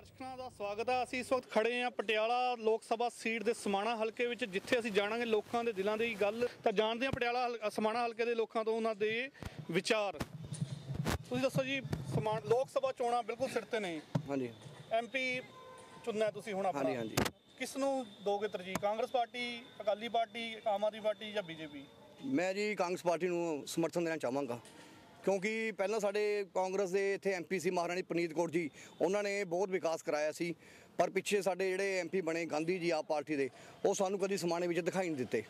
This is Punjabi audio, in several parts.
ਦਰਸ਼ਕਾਂ ਦਾ ਸਵਾਗਤ ਹੈ ਅਸੀਂ ਇਸ ਵਕਤ ਖੜੇ ਹਾਂ ਪਟਿਆਲਾ ਲੋਕ ਸਭਾ ਸੀਟ ਦੇ ਸਮਾਣਾ ਹਲਕੇ ਵਿੱਚ ਜਿੱਥੇ ਅਸੀਂ ਜਾਣਾਂਗੇ ਲੋਕਾਂ ਦੇ ਦਿਲਾਂ ਦੀ ਗੱਲ। ਤਾਂ ਜਾਣਦੇ ਹਾਂ ਪਟਿਆਲਾ ਸਮਾਣਾ ਹਲਕੇ ਦੇ ਲੋਕਾਂ ਤੋਂ ਉਹਨਾਂ ਦੇ ਵਿਚਾਰ। ਤੁਸੀਂ ਦੱਸੋ ਜੀ ਸਮਾਨ ਲੋਕ ਸਭਾ ਚੋਣਾਂ ਬਿਲਕੁਲ ਸਿਰ ਤੇ ਨੇ। ਹਾਂਜੀ। ਐਮਪੀ ਚੁਣਨਾ ਤੁਸੀਂ ਹੁਣ ਆਪਣਾ। ਹਾਂਜੀ, ਹਾਂਜੀ। ਕਿਸ ਨੂੰ ਦੋਗੇ ਤਰਜੀਹ Congress party Akali party Aam Aadmi party ਜਾਂ ਬੀਜੇਪੀ? ਮੈਂ ਜੀ ਕਾਂਗਰਸ ਪਾਰਟੀ ਨੂੰ ਸਮਰਥਨ ਦੇਣਾ ਚਾਹਾਂਗਾ। ਕਿਉਂਕਿ ਪਹਿਲਾਂ ਸਾਡੇ ਕਾਂਗਰਸ ਦੇ ਇੱਥੇ ਐਮਪੀ ਸੀ ਮਹਾਰਾਣੀ ਪਨੀਤ ਕੌਰ ਜੀ ਉਹਨਾਂ ਨੇ ਬਹੁਤ ਵਿਕਾਸ ਕਰਾਇਆ ਸੀ ਪਰ ਪਿੱਛੇ ਸਾਡੇ ਜਿਹੜੇ ਐਮਪੀ ਬਣੇ ਗਾਂਧੀ ਜੀ ਆਪ ਪਾਰਟੀ ਦੇ ਉਹ ਸਾਨੂੰ ਕਦੀ ਸਮਾਣੇ ਵਿੱਚ ਦਿਖਾਈ ਨਹੀਂ ਦਿੱਤੇ।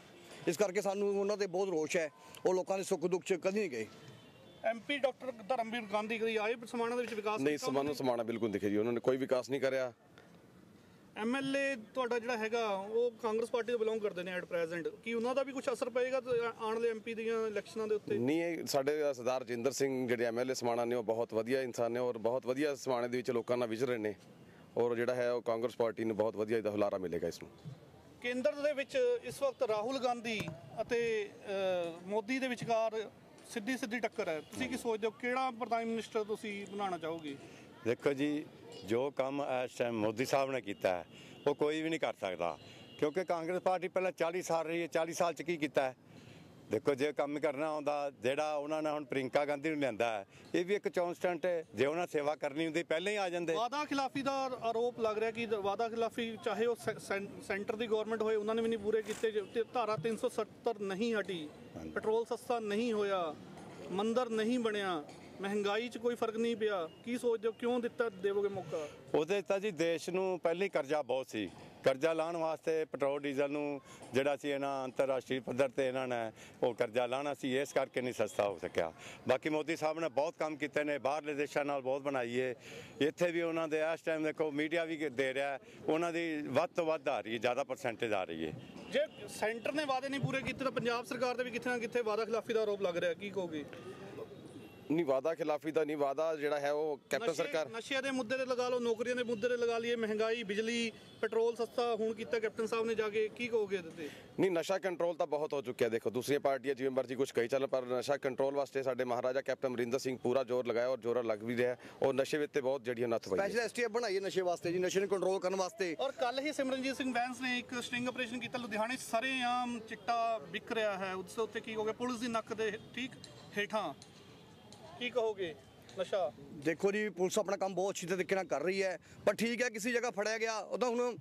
ਇਸ ਕਰਕੇ ਸਾਨੂੰ ਉਹਨਾਂ ਤੇ ਬਹੁਤ ਰੋਸ਼ ਹੈ ਉਹ ਲੋਕਾਂ ਦੇ ਸੁੱਖ ਦੁੱਖ 'ਚ ਕਦੀ ਨਹੀਂ ਗਏ। ਐਮਪੀ ਡਾਕਟਰ ਧਰਮਵੀਰ ਗਾਂਧੀ ਕਦੀ ਆਏ ਸਮਾਣਾ ਦੇ ਵਿੱਚ ਵਿਕਾਸ ਨਹੀਂ ਸਮਾਨ ਸਮਾਣਾ ਬਿਲਕੁਲ ਦਿਖੇ ਜੀ ਉਹਨਾਂ ਨੇ ਕੋਈ ਵਿਕਾਸ ਨਹੀਂ ਕਰਿਆ। ਐਮਐਲਏ ਤੁਹਾਡਾ ਜਿਹੜਾ ਹੈਗਾ ਉਹ ਕਾਂਗਰਸ ਪਾਰਟੀ ਤੋਂ ਬਿਲੋਂਗ ਕਰਦੇ ਨੇ ਐਟ ਪ੍ਰੈਜ਼ੈਂਟ ਕੀ ਉਹਨਾਂ ਦਾ ਵੀ ਕੁਝ ਅਸਰ ਪਏਗਾ ਆਉਣ ਵਾਲੇ ਐਮਪੀ ਦੀਆਂ ਇਲੈਕਸ਼ਨਾਂ ਦੇ ਉੱਤੇ? ਨਹੀਂ ਇਹ ਸਾਡੇ ਸਰਦਾਰ ਜਿੰਦਰ ਸਿੰਘ ਜਿਹੜੇ ਐਮਐਲਏ ਸਮਾਣਾ ਨੇ ਉਹ ਬਹੁਤ ਵਧੀਆ ਇਨਸਾਨ ਨੇ ਔਰ ਬਹੁਤ ਵਧੀਆ ਸਮਾਣੇ ਦੇ ਵਿੱਚ ਲੋਕਾਂ ਨਾਲ ਵਿਚਰ ਰਹੇ ਨੇ। ਔਰ ਜਿਹੜਾ ਹੈ ਉਹ ਕਾਂਗਰਸ ਪਾਰਟੀ ਨੂੰ ਬਹੁਤ ਵਧੀਆ ਇਹਦਾ ਹੁਲਾਰਾ ਮਿਲੇਗਾ ਇਸ ਨੂੰ। ਕੇਂਦਰ ਦੇ ਵਿੱਚ ਇਸ ਵਕਤ ਰਾਹੁਲ ਗਾਂਧੀ ਅਤੇ ਮੋਦੀ ਦੇ ਵਿਚਕਾਰ ਸਿੱਧੀ ਸਿੱਧੀ ਟੱਕਰ ਹੈ। ਤੁਸੀਂ ਕੀ ਸੋਚਦੇ ਹੋ ਕਿਹੜਾ ਪ੍ਰਧਾਨ ਮਿਨਿਸਟਰ ਤੁਸੀਂ ਬਣਾਉਣਾ ਚਾਹੋਗੇ? ਦੇਖੋ ਜੀ ਜੋ ਕੰਮ ਇਸ ਟਾਈਮ ਮੋਦੀ ਸਾਹਿਬ ਨੇ ਕੀਤਾ ਹੈ ਉਹ ਕੋਈ ਵੀ ਨਹੀਂ ਕਰ ਸਕਦਾ। ਕਿਉਂਕਿ ਕਾਂਗਰਸ ਪਾਰਟੀ ਪਹਿਲਾਂ 40 ਸਾਲ ਰਹੀ ਹੈ 40 ਸਾਲ ਚ ਕੀ ਕੀਤਾ ਹੈ? ਦੇਖੋ ਜੇ ਕੰਮ ਕਰਨਾ ਹੁੰਦਾ ਜਿਹੜਾ ਉਹਨਾਂ ਨੇ ਹੁਣ ਪ੍ਰਿੰਕਾ ਗਾਂਧੀ ਨੂੰ ਲਿਆਂਦਾ ਹੈ ਇਹ ਵੀ ਇੱਕ ਕਨਸਟੈਂਟ ਹੈ। ਜੇ ਉਹਨਾਂ ਸੇਵਾ ਕਰਨੀ ਹੁੰਦੀ ਪਹਿਲਾਂ ਹੀ ਆ ਜਾਂਦੇ। ਵਾਦਾ ਖਿਲਾਫੀ ਦਾ ਆਰੋਪ ਲੱਗ ਰਿਹਾ ਕਿ ਵਾਦਾ ਖਿਲਾਫੀ ਚਾਹੇ ਉਹ ਸੈਂਟਰ ਦੀ ਗਵਰਨਮੈਂਟ ਹੋਏ ਉਹਨਾਂ ਨੇ ਵੀ ਨਹੀਂ ਪੂਰੇ ਕੀਤੇ। ਤੇ ਧਾਰਾ 370 ਨਹੀਂ ਹਟੀ ਪੈਟਰੋਲ ਸਸਤਾ ਨਹੀਂ ਹੋਇਆ ਮੰਦਰ ਨਹੀਂ ਬਣਿਆ ਮਹਿੰਗਾਈ 'ਚ ਕੋਈ ਫ਼ਰਕ ਨਹੀਂ ਪਿਆ। ਕੀ ਸੋਚਦੇ ਹੋ? ਕਿਉਂ ਦਿੱਤਾ ਦੇਵੋਗੇ ਮੌਕਾ? ਉਹਦੇ ਤਾਂ ਜੀ ਦੇਸ਼ ਨੂੰ ਪਹਿਲਾਂ ਕਰਜ਼ਾ ਬਹੁਤ ਸੀ। ਕਰਜ਼ਾ ਲਾਉਣ ਵਾਸਤੇ ਪੈਟਰੋਲ ਡੀਜ਼ਲ ਨੂੰ ਜਿਹੜਾ ਸੀ ਇਹਨਾਂ ਅੰਤਰਰਾਸ਼ਟਰੀ ਪੱਧਰ ਤੇ ਇਹਨਾਂ ਨੇ ਉਹ ਕਰਜ਼ਾ ਲਾਣਾ ਸੀ ਇਸ ਕਰਕੇ ਨਹੀਂ ਸਸਤਾ ਹੋ ਸਕਿਆ। ਬਾਕੀ ਮੋਦੀ ਸਾਹਿਬ ਨੇ ਬਹੁਤ ਕੰਮ ਕੀਤੇ ਨੇ ਬਾਹਰਲੇ ਦੇਸ਼ਾਂ ਨਾਲ ਬਹੁਤ ਬਣਾਈ ਏ ਇੱਥੇ ਵੀ ਉਹਨਾਂ ਦੇ ਇਸ ਟਾਈਮ ਦੇਖੋ ਮੀਡੀਆ ਵੀ ਦੇ ਰਿਹਾ ਉਹਨਾਂ ਦੀ ਵੱਧ ਤੋਂ ਵੱਧ ਆ ਰਹੀ ਹੈ ਜ਼ਿਆਦਾ ਪਰਸੈਂਟੇਜ ਆ ਰਹੀ ਹੈ। ਜੇ ਸੈਂਟਰ ਨੇ ਵਾਅਦੇ ਨਹੀਂ ਪੂਰੇ ਕੀਤੇ ਤਾਂ ਪੰਜਾਬ ਸਰਕਾਰ ਦੇ ਵੀ ਕਿਤੇ ਨਾ ਕਿਤੇ ਵਾਦਾ ਖਿਲਾਫੀ ਦਾ ਆਰੋਪ ਲੱਗ ਰਿਹਾ ਕੀ ਕਹੋਗੇ? ਨਹੀਂ ਵਾਦਾ ਖਿਲਾਫੀ ਦਾ ਨਹੀਂ ਵਾਦਾ ਜਿਹੜਾ ਹੈ ਉਹ ਕੈਪਟਨ ਸਰਕਾਰ ਨਸ਼ਿਆਂ ਦੇ ਮੁੱਦੇ ਤੇ ਲਗਾ ਲਓ ਨੌਕਰੀਆਂ ਦੇ ਮੁੱਦੇ ਤੇ ਲਗਾ ਲਈਏ ਮਹਿੰਗਾਈ ਬਿਜਲੀ ਪੈਟਰੋਲ ਸਸਤਾ ਹੁਣ ਕੀਤਾ ਕੈਪਟਨ ਸਾਹਿਬ ਨੇ ਜਾ ਕੇ ਕੀ ਕਹੋਗੇ ਇਹਦੇ ਤੇ? ਨਹੀਂ ਨਸ਼ਾ ਕੰਟਰੋਲ ਤਾਂ ਬਹੁਤ ਹੋ ਚੁੱਕਿਆ ਦੇਖੋ ਦੂਸਰੀਆਂ ਪਾਰਟੀਆਂ ਜਿਵੇਂ ਮਰਜ਼ੀ ਕੁਝ ਕਹੀ ਚੱਲ ਪਰ ਨਸ਼ਾ ਕੰਟਰੋਲ ਵਾਸਤੇ ਸਾਡੇ ਮਹਾਰਾਜਾ ਕੈਪਟਨ ਅਮਰਿੰਦਰ ਸਿੰਘ ਪੂਰਾ ਜ਼ੋਰ ਲਗਾਇਆ ਔਰ ਜ਼ੋਰ ਲੱਗ ਵੀ ਰਿਹਾ ਔਰ ਨਸ਼ੇ ਵਿੱਚ ਤੇ ਬਹੁਤ ਜੜੀਆਂ ਨੱਥ ਪਈ ਹੈ। ਸਪੈਸ਼ਲ ਐਸਟੀਐਫ ਬਣਾਈਏ ਨਸ਼ੇ ਵਾਸਤੇ ਜੀ ਨਸ਼ੇ ਨੂੰ ਕੰਟਰੋਲ ਕਰਨ ਵਾਸਤੇ। ਔਰ ਕੱਲ ਹੀ ਸਿਮਰਨਜੀਤ ਸਿੰਘ ਬੈਂਸ ਨੇ ਇੱਕ ਸਟਿੰਗ ਆਪਰੇਸ਼ਨ ਕੀਤਾ ਲੁਧਿਆਣੇ ਸਰੇਆਮ ਚਿੱਟਾ ਵਿਕ ਰਿਹਾ ਹੈ। ਉਸ ਦੇ ਉੱਤੇ ਕੀ ਕਹੋਗੇ? ਪੁਲਿਸ ਦੀ ਨੱਕ ਦੇ ਠੀਕ ਹੇਠਾਂ। ਕੀ ਕਹੋਗੇ ਨਸ਼ਾ? ਦੇਖੋ ਜੀ ਪੁਲਿਸ ਆਪਣਾ ਕੰਮ ਬਹੁਤ ਅੱਛੀ ਤਰੀਕੇ ਨਾਲ ਕਰ ਰਹੀ ਹੈ ਪਰ ਠੀਕ ਹੈ ਕਿਸੇ ਜਗ੍ਹਾ ਫੜਿਆ ਗਿਆ ਉਹ ਤਾਂ ਹੁਣ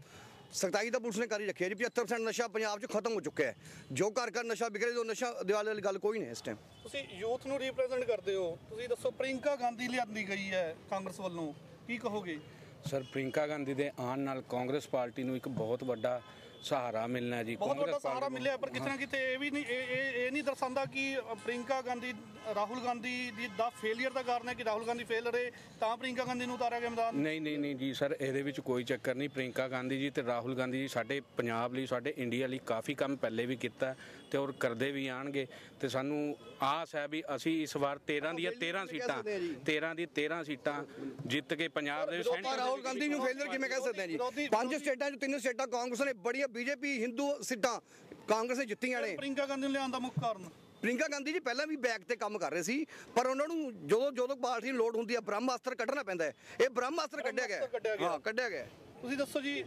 ਸਖਤਾਈ ਤਾਂ ਪੁਲਿਸ ਨੇ ਕਰ ਰੱਖੀ ਹੈ ਜੀ 75% ਨਸ਼ਾ ਪੰਜਾਬ 'ਚ ਖਤਮ ਹੋ ਚੁੱਕਿਆ ਹੈ। ਜੋ ਘਰ ਘਰ ਨਸ਼ਾ ਵਿਕ ਰਿਹਾ ਜੋ ਨਸ਼ਾ ਦਿਵਾਲੇ ਵਾਲੀ ਗੱਲ ਕੋਈ ਨਹੀਂ ਇਸ ਟਾਈਮ ਤੁਸੀਂ ਯੂਥ ਨੂੰ ਰਿਪਰੈਜ਼ੈਂਟ ਕਰਦੇ ਹੋ ਤੁਸੀਂ ਦੱਸੋ ਪ੍ਰਿੰਕਾ ਗਾਂਧੀ ਲਿਆਂਦੀ ਗਈ ਹੈ ਕਾਂਗਰਸ ਵੱਲੋਂ ਕੀ ਕਹੋਗੇ? ਸਰ ਪ੍ਰਿੰਕਾ ਗਾਂਧੀ ਦੇ ਆਉਣ ਨਾਲ ਕਾਂਗਰਸ ਪਾਰਟੀ ਨੂੰ ਇੱਕ ਬਹੁਤ ਵੱਡਾ ਸਹਾਰਾ ਮਿਲਣਾ ਜੀ ਬਹੁਤ ਵੱਡਾ ਸਹਾਰਾ ਮਿਲਿਆ ਪਰ ਕਿਤੇ ਨਾ ਕਿਤੇ ਇਹ ਵੀ ਨਹੀਂ ਇਹ ਇਹ ਨਹੀਂ ਦਰਸਾਉਂਦਾ ਕਿ ਪ੍ਰਿੰਕਾ ਗਾਂਧੀ ਰਾਹੁਲ ਗਾਂਧੀ ਦੀ ਦਾ ਫੇਲਿਅਰ ਦਾ ਕਾਰਨ ਹੈ ਕਿ ਰਾਹੁਲ ਗਾਂਧੀ ਫੇਲ ਰਹੇ ਤਾਂ ਪ੍ਰਿੰਕਾ ਗਾਂਧੀ ਨੂੰ ਉਤਾਰਿਆ ਗਿਆ ਮੈਦਾਨ? ਨਹੀਂ ਨਹੀਂ ਨਹੀਂ ਜੀ ਸਰ ਇਹਦੇ ਵਿੱਚ ਕੋਈ ਚੱਕਰ ਨਹੀਂ। ਪ੍ਰਿੰਕਾ ਗਾਂਧੀ ਜੀ ਤੇ ਰਾਹੁਲ ਗਾਂਧੀ ਜੀ ਸਾਡੇ ਪੰਜਾਬ ਲਈ ਸਾਡੇ ਇੰਡੀਆ ਲਈ ਕਾਫੀ ਕੰਮ ਪਹਿਲੇ ਵੀ ਕੀਤਾ ਤੇ ਔਰ ਕਰਦੇ ਵੀ ਆਣਗੇ। ਤੇ ਸਾਨੂੰ ਆਸ ਹੈ ਵੀ ਅਸੀਂ ਇਸ ਵਾਰ 13 ਦੀਆਂ 13 ਸੀਟਾਂ 13 ਦੀ 13 ਸੀਟਾਂ ਜਿੱਤ ਕੇ ਪੰਜਾਬ ਦੇ ਆਪਾਂ ਰਾਹੁਲ ਗਾਂਧੀ ਨੂੰ ਫੇਲਰ ਕਿਵੇਂ ਕਹਿ ਸਕਦੇ ਹਾਂ ਜੀ? ਪੰਜ ਸਟੇਟਾਂ 'ਚ ਤਿੰਨ ਸਟੇਟਾਂ ਕਾਂਗਰਸ ਨੇ ਬੜੀਆਂ ਬੀਜੇਪੀ ਹਿੰਦੂ ਸੀਟਾਂ ਕਾਂਗਰਸ ਨੇ ਜਿੱਤੀਆਂ ਨੇ ਪ੍ਰਿੰਕਾ ਗਾਂਧੀ ਨੂੰ ਲਿਆਉਣ ਦਾ ਮੁੱਖ ਕਾਰਨ। ਪ੍ਰਿੰਕਾ ਗਾਂਧੀ ਜੀ ਪਹਿਲਾਂ ਵੀ ਬੈਕ ਤੇ ਕੰਮ ਕਰ ਰਹੇ ਸੀ ਪਰ ਉਹਨਾਂ ਨੂੰ ਜਦੋਂ ਜਦੋਂ ਪਾਰਟੀ ਨੂੰ ਲੋੜ ਹੁੰਦੀ ਹੈ ਬ੍ਰਹਮਾਸਤਰ ਕੱਢਣਾ ਪੈਂਦਾ ਹੈ। ਇਹ ਬ੍ਰਹਮਾਸਤਰ ਕੱਢਿਆ ਗਿਆ ਹੈ। ਕੱਢਿਆ ਗਿਆ। ਤੁਸੀਂ ਦੱਸੋ ਜੀ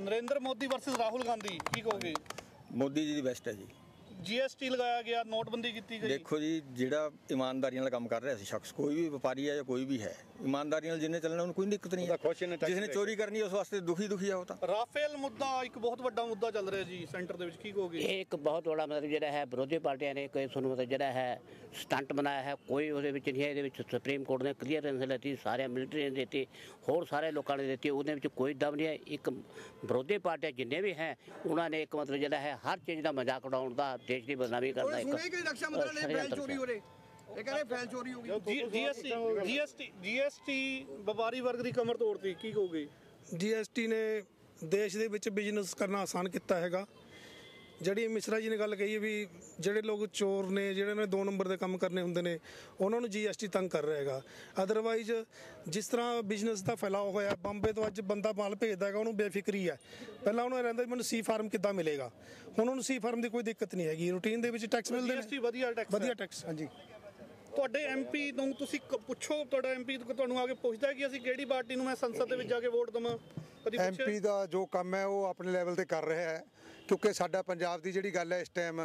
ਨਰਿੰਦਰ ਮੋਦੀ ਵਰਸਸ ਰਾਹੁਲ ਗਾਂਧੀ ਕੀ ਕਹੋਗੇ? ਮੋਦੀ ਜੀ ਦੀ ਬੈਸਟ ਹੈ ਜੀ। ਜੀਐਸਟੀ ਲਗਾਇਆ ਗਿਆ ਨੋਟਬੰਦੀ ਕੀਤੀ ਗਈ। ਦੇਖੋ ਜੀ ਜਿਹੜਾ ਇਮਾਨਦਾਰੀ ਨਾਲ ਕੰਮ ਕਰ ਰਿਹਾ ਸੀ ਸ਼ਖਸ ਕੋਈ ਵੀ ਵਪਾਰੀ ਹੈ ਜਾਂ ਕੋਈ ਵੀ ਹੈ ਇਮਾਨਦਾਰੀ ਨਾਲ ਜਿੰਨੇ ਚੱਲਣਾ ਉਹਨੂੰ ਕੋਈ ਦਿੱਕਤ ਨਹੀਂ ਹੈ। ਜਿਸ ਨੇ ਚੋਰੀ ਕਰਨੀ ਉਸ ਵਾਸਤੇ ਦੁਖੀ ਦੁਖੀ ਆ ਉਹ ਤਾਂ। ਰਾਫੇਲ ਮੁੱਦਾ ਇੱਕ ਬਹੁਤ ਵੱਡਾ ਮੁੱਦਾ ਚੱਲ ਰਿਹਾ ਜੀ ਸੈਂਟਰ ਦੇ ਵਿੱਚ ਕੀ ਕਹੋਗੇ? ਇਹ ਇੱਕ ਬਹੁਤ ਵੱਡਾ ਮਤਲਬ ਜਿਹੜਾ ਹੈ ਵਿਰੋਧੀ ਪਾਰਟੀਆਂ ਨੇ ਕੋਈ ਤੁਹਾਨੂੰ ਮਤਲਬ ਜਿਹੜਾ ਹੈ ਸਟੰਟ ਬਣਾਇਆ ਹੈ ਕੋਈ ਉਹਦੇ ਵਿੱਚ ਨਹੀਂ ਹੈ ਇਹਦੇ ਵਿੱਚ ਸੁਪਰੀਮ ਕੋਰਟ ਨੇ ਕਲੀਅਰੈਂਸ ਲੈਤੀ ਸਾਰੇ ਮਿਲਟਰੀ ਨੇ ਦਿੱਤੀ ਹੋਰ ਸਾਰੇ ਲੋਕਾਂ ਨੇ ਦਿੱਤੀ ਉਹਦੇ ਵਿੱਚ ਕੋਈ ਦਮ ਨਹੀਂ ਹੈ ਇੱਕ ਵਿਰੋਧੀ ਪਾਰਟੀਆਂ ਜਿੰਨੇ ਵੀ ਹੈ ਉਹਨਾਂ ਨੇ ਇੱਕ ਮਤਲਬ ਜਿਹੜਾ ਹੈ ਹਰ ਚੀਜ਼ ਦਾ ਮਜ਼ਾਕ ਉਡਾਉਣ ਦਾ ਦੇਸ਼ ਦੀ ਬਦਨਾਮੀ ਕਰਨਾ ਉਹਨੇ ਇੱਕ ਸੁਣਿਆ ਕਿ ਰਕਸ਼ਾ ਮੰਤਰੀ ਨੇ ਸ਼ਰੀਅਤ ਫੈਲ ਚੋਰੀ ਹੋ ਰਹੇ ਇਹ ਕਹਿੰਦੇ ਫੈਲ ਚੋਰੀ ਹੋ ਗਈ। ਜੀਐਸਟੀ ਜੀਐਸਟੀ ਜੀਐਸਟੀ ਵਪਾਰੀ ਵਰਗ ਦੀ ਕਮਰ ਤੋੜਤੀ ਕੀ ਕਹੋਗੇ? ਜੀਐਸਟੀ ਨੇ ਦੇਸ਼ ਦੇ ਵਿੱਚ ਬਿਜ਼ਨਸ ਕਰਨਾ ਆਸਾਨ ਕੀਤਾ ਹੈਗਾ। ਜਿਹੜੀ ਮਿਸਰਾ ਜੀ ਨੇ ਗੱਲ ਕਹੀ ਹੈ ਵੀ ਜਿਹੜੇ ਲੋਕ ਚੋਰ ਨੇ ਜਿਹੜੇ ਨੇ 2 ਨੰਬਰ ਦੇ ਕੰਮ ਕਰਨੇ ਹੁੰਦੇ ਨੇ ਉਹਨਾਂ ਨੂੰ ਜੀਐਸਟੀ ਤੰਗ ਕਰ ਰਿਹਾ ਹੈਗਾ। ਅਦਰਵਾਈਜ਼ ਜਿਸ ਤਰ੍ਹਾਂ ਬਿਜ਼ਨਸ ਦਾ ਫੈਲਾਅ ਹੋਇਆ ਬੰਬੇ ਤੋਂ ਅੱਜ ਬੰਦਾ ਮਾਲ ਭੇਜਦਾ ਹੈਗਾ ਉਹਨੂੰ ਬੇਫਿਕਰੀ ਹੈ। ਪਹਿਲਾਂ ਉਹਨੂੰ ਰਹਿੰਦਾ ਮੈਨੂੰ ਸੀ ਫਾਰਮ ਕਿੱਦਾਂ ਮਿਲੇਗਾ? ਹੁਣ ਉਹਨੂੰ ਸੀ ਫਾਰਮ ਦੀ ਕੋਈ ਦਿੱਕਤ ਨਹੀਂ ਹੈਗੀ। ਰੂਟੀਨ ਦੇ ਵਿੱਚ ਟੈਕਸ ਮਿਲਦੇ ਜੀਐਸਟੀ ਨੇ ਵਧੀਆ ਟੈਕਸ ਵਧੀਆ ਟੈਕਸ ਹਾਂਜੀ। ਤੁਹਾਡੇ ਐਮਪੀ ਨੂੰ ਤੁਸੀਂ ਕ- ਪੁੱਛੋ ਤੁਹਾਡਾ ਐਮਪੀ ਤੁਹਾਨੂੰ ਆ ਕੇ ਪੁੱਛਦਾ ਕਿ ਅਸੀਂ ਕਿਹੜੀ ਪਾਰਟੀ ਨੂੰ ਮੈਂ ਸੰਸਦ ਦੇ ਵਿੱਚ ਜਾ ਕੇ ਵੋਟ ਦਵਾਂ? ਕਦੀ ਪੁੱਛਿਆ? ਐਮਪੀ ਦਾ ਜੋ ਕੰਮ ਹੈ ਉਹ ਆਪਣੇ ਲੈਵਲ ਤੇ ਕਰ ਰਿਹਾ ਹੈ। ਕਿਉਂਕਿ ਸਾਡਾ ਪੰਜਾਬ ਦੀ ਜਿਹੜੀ ਗੱਲ ਹੈ ਇਸ ਟਾਈਮ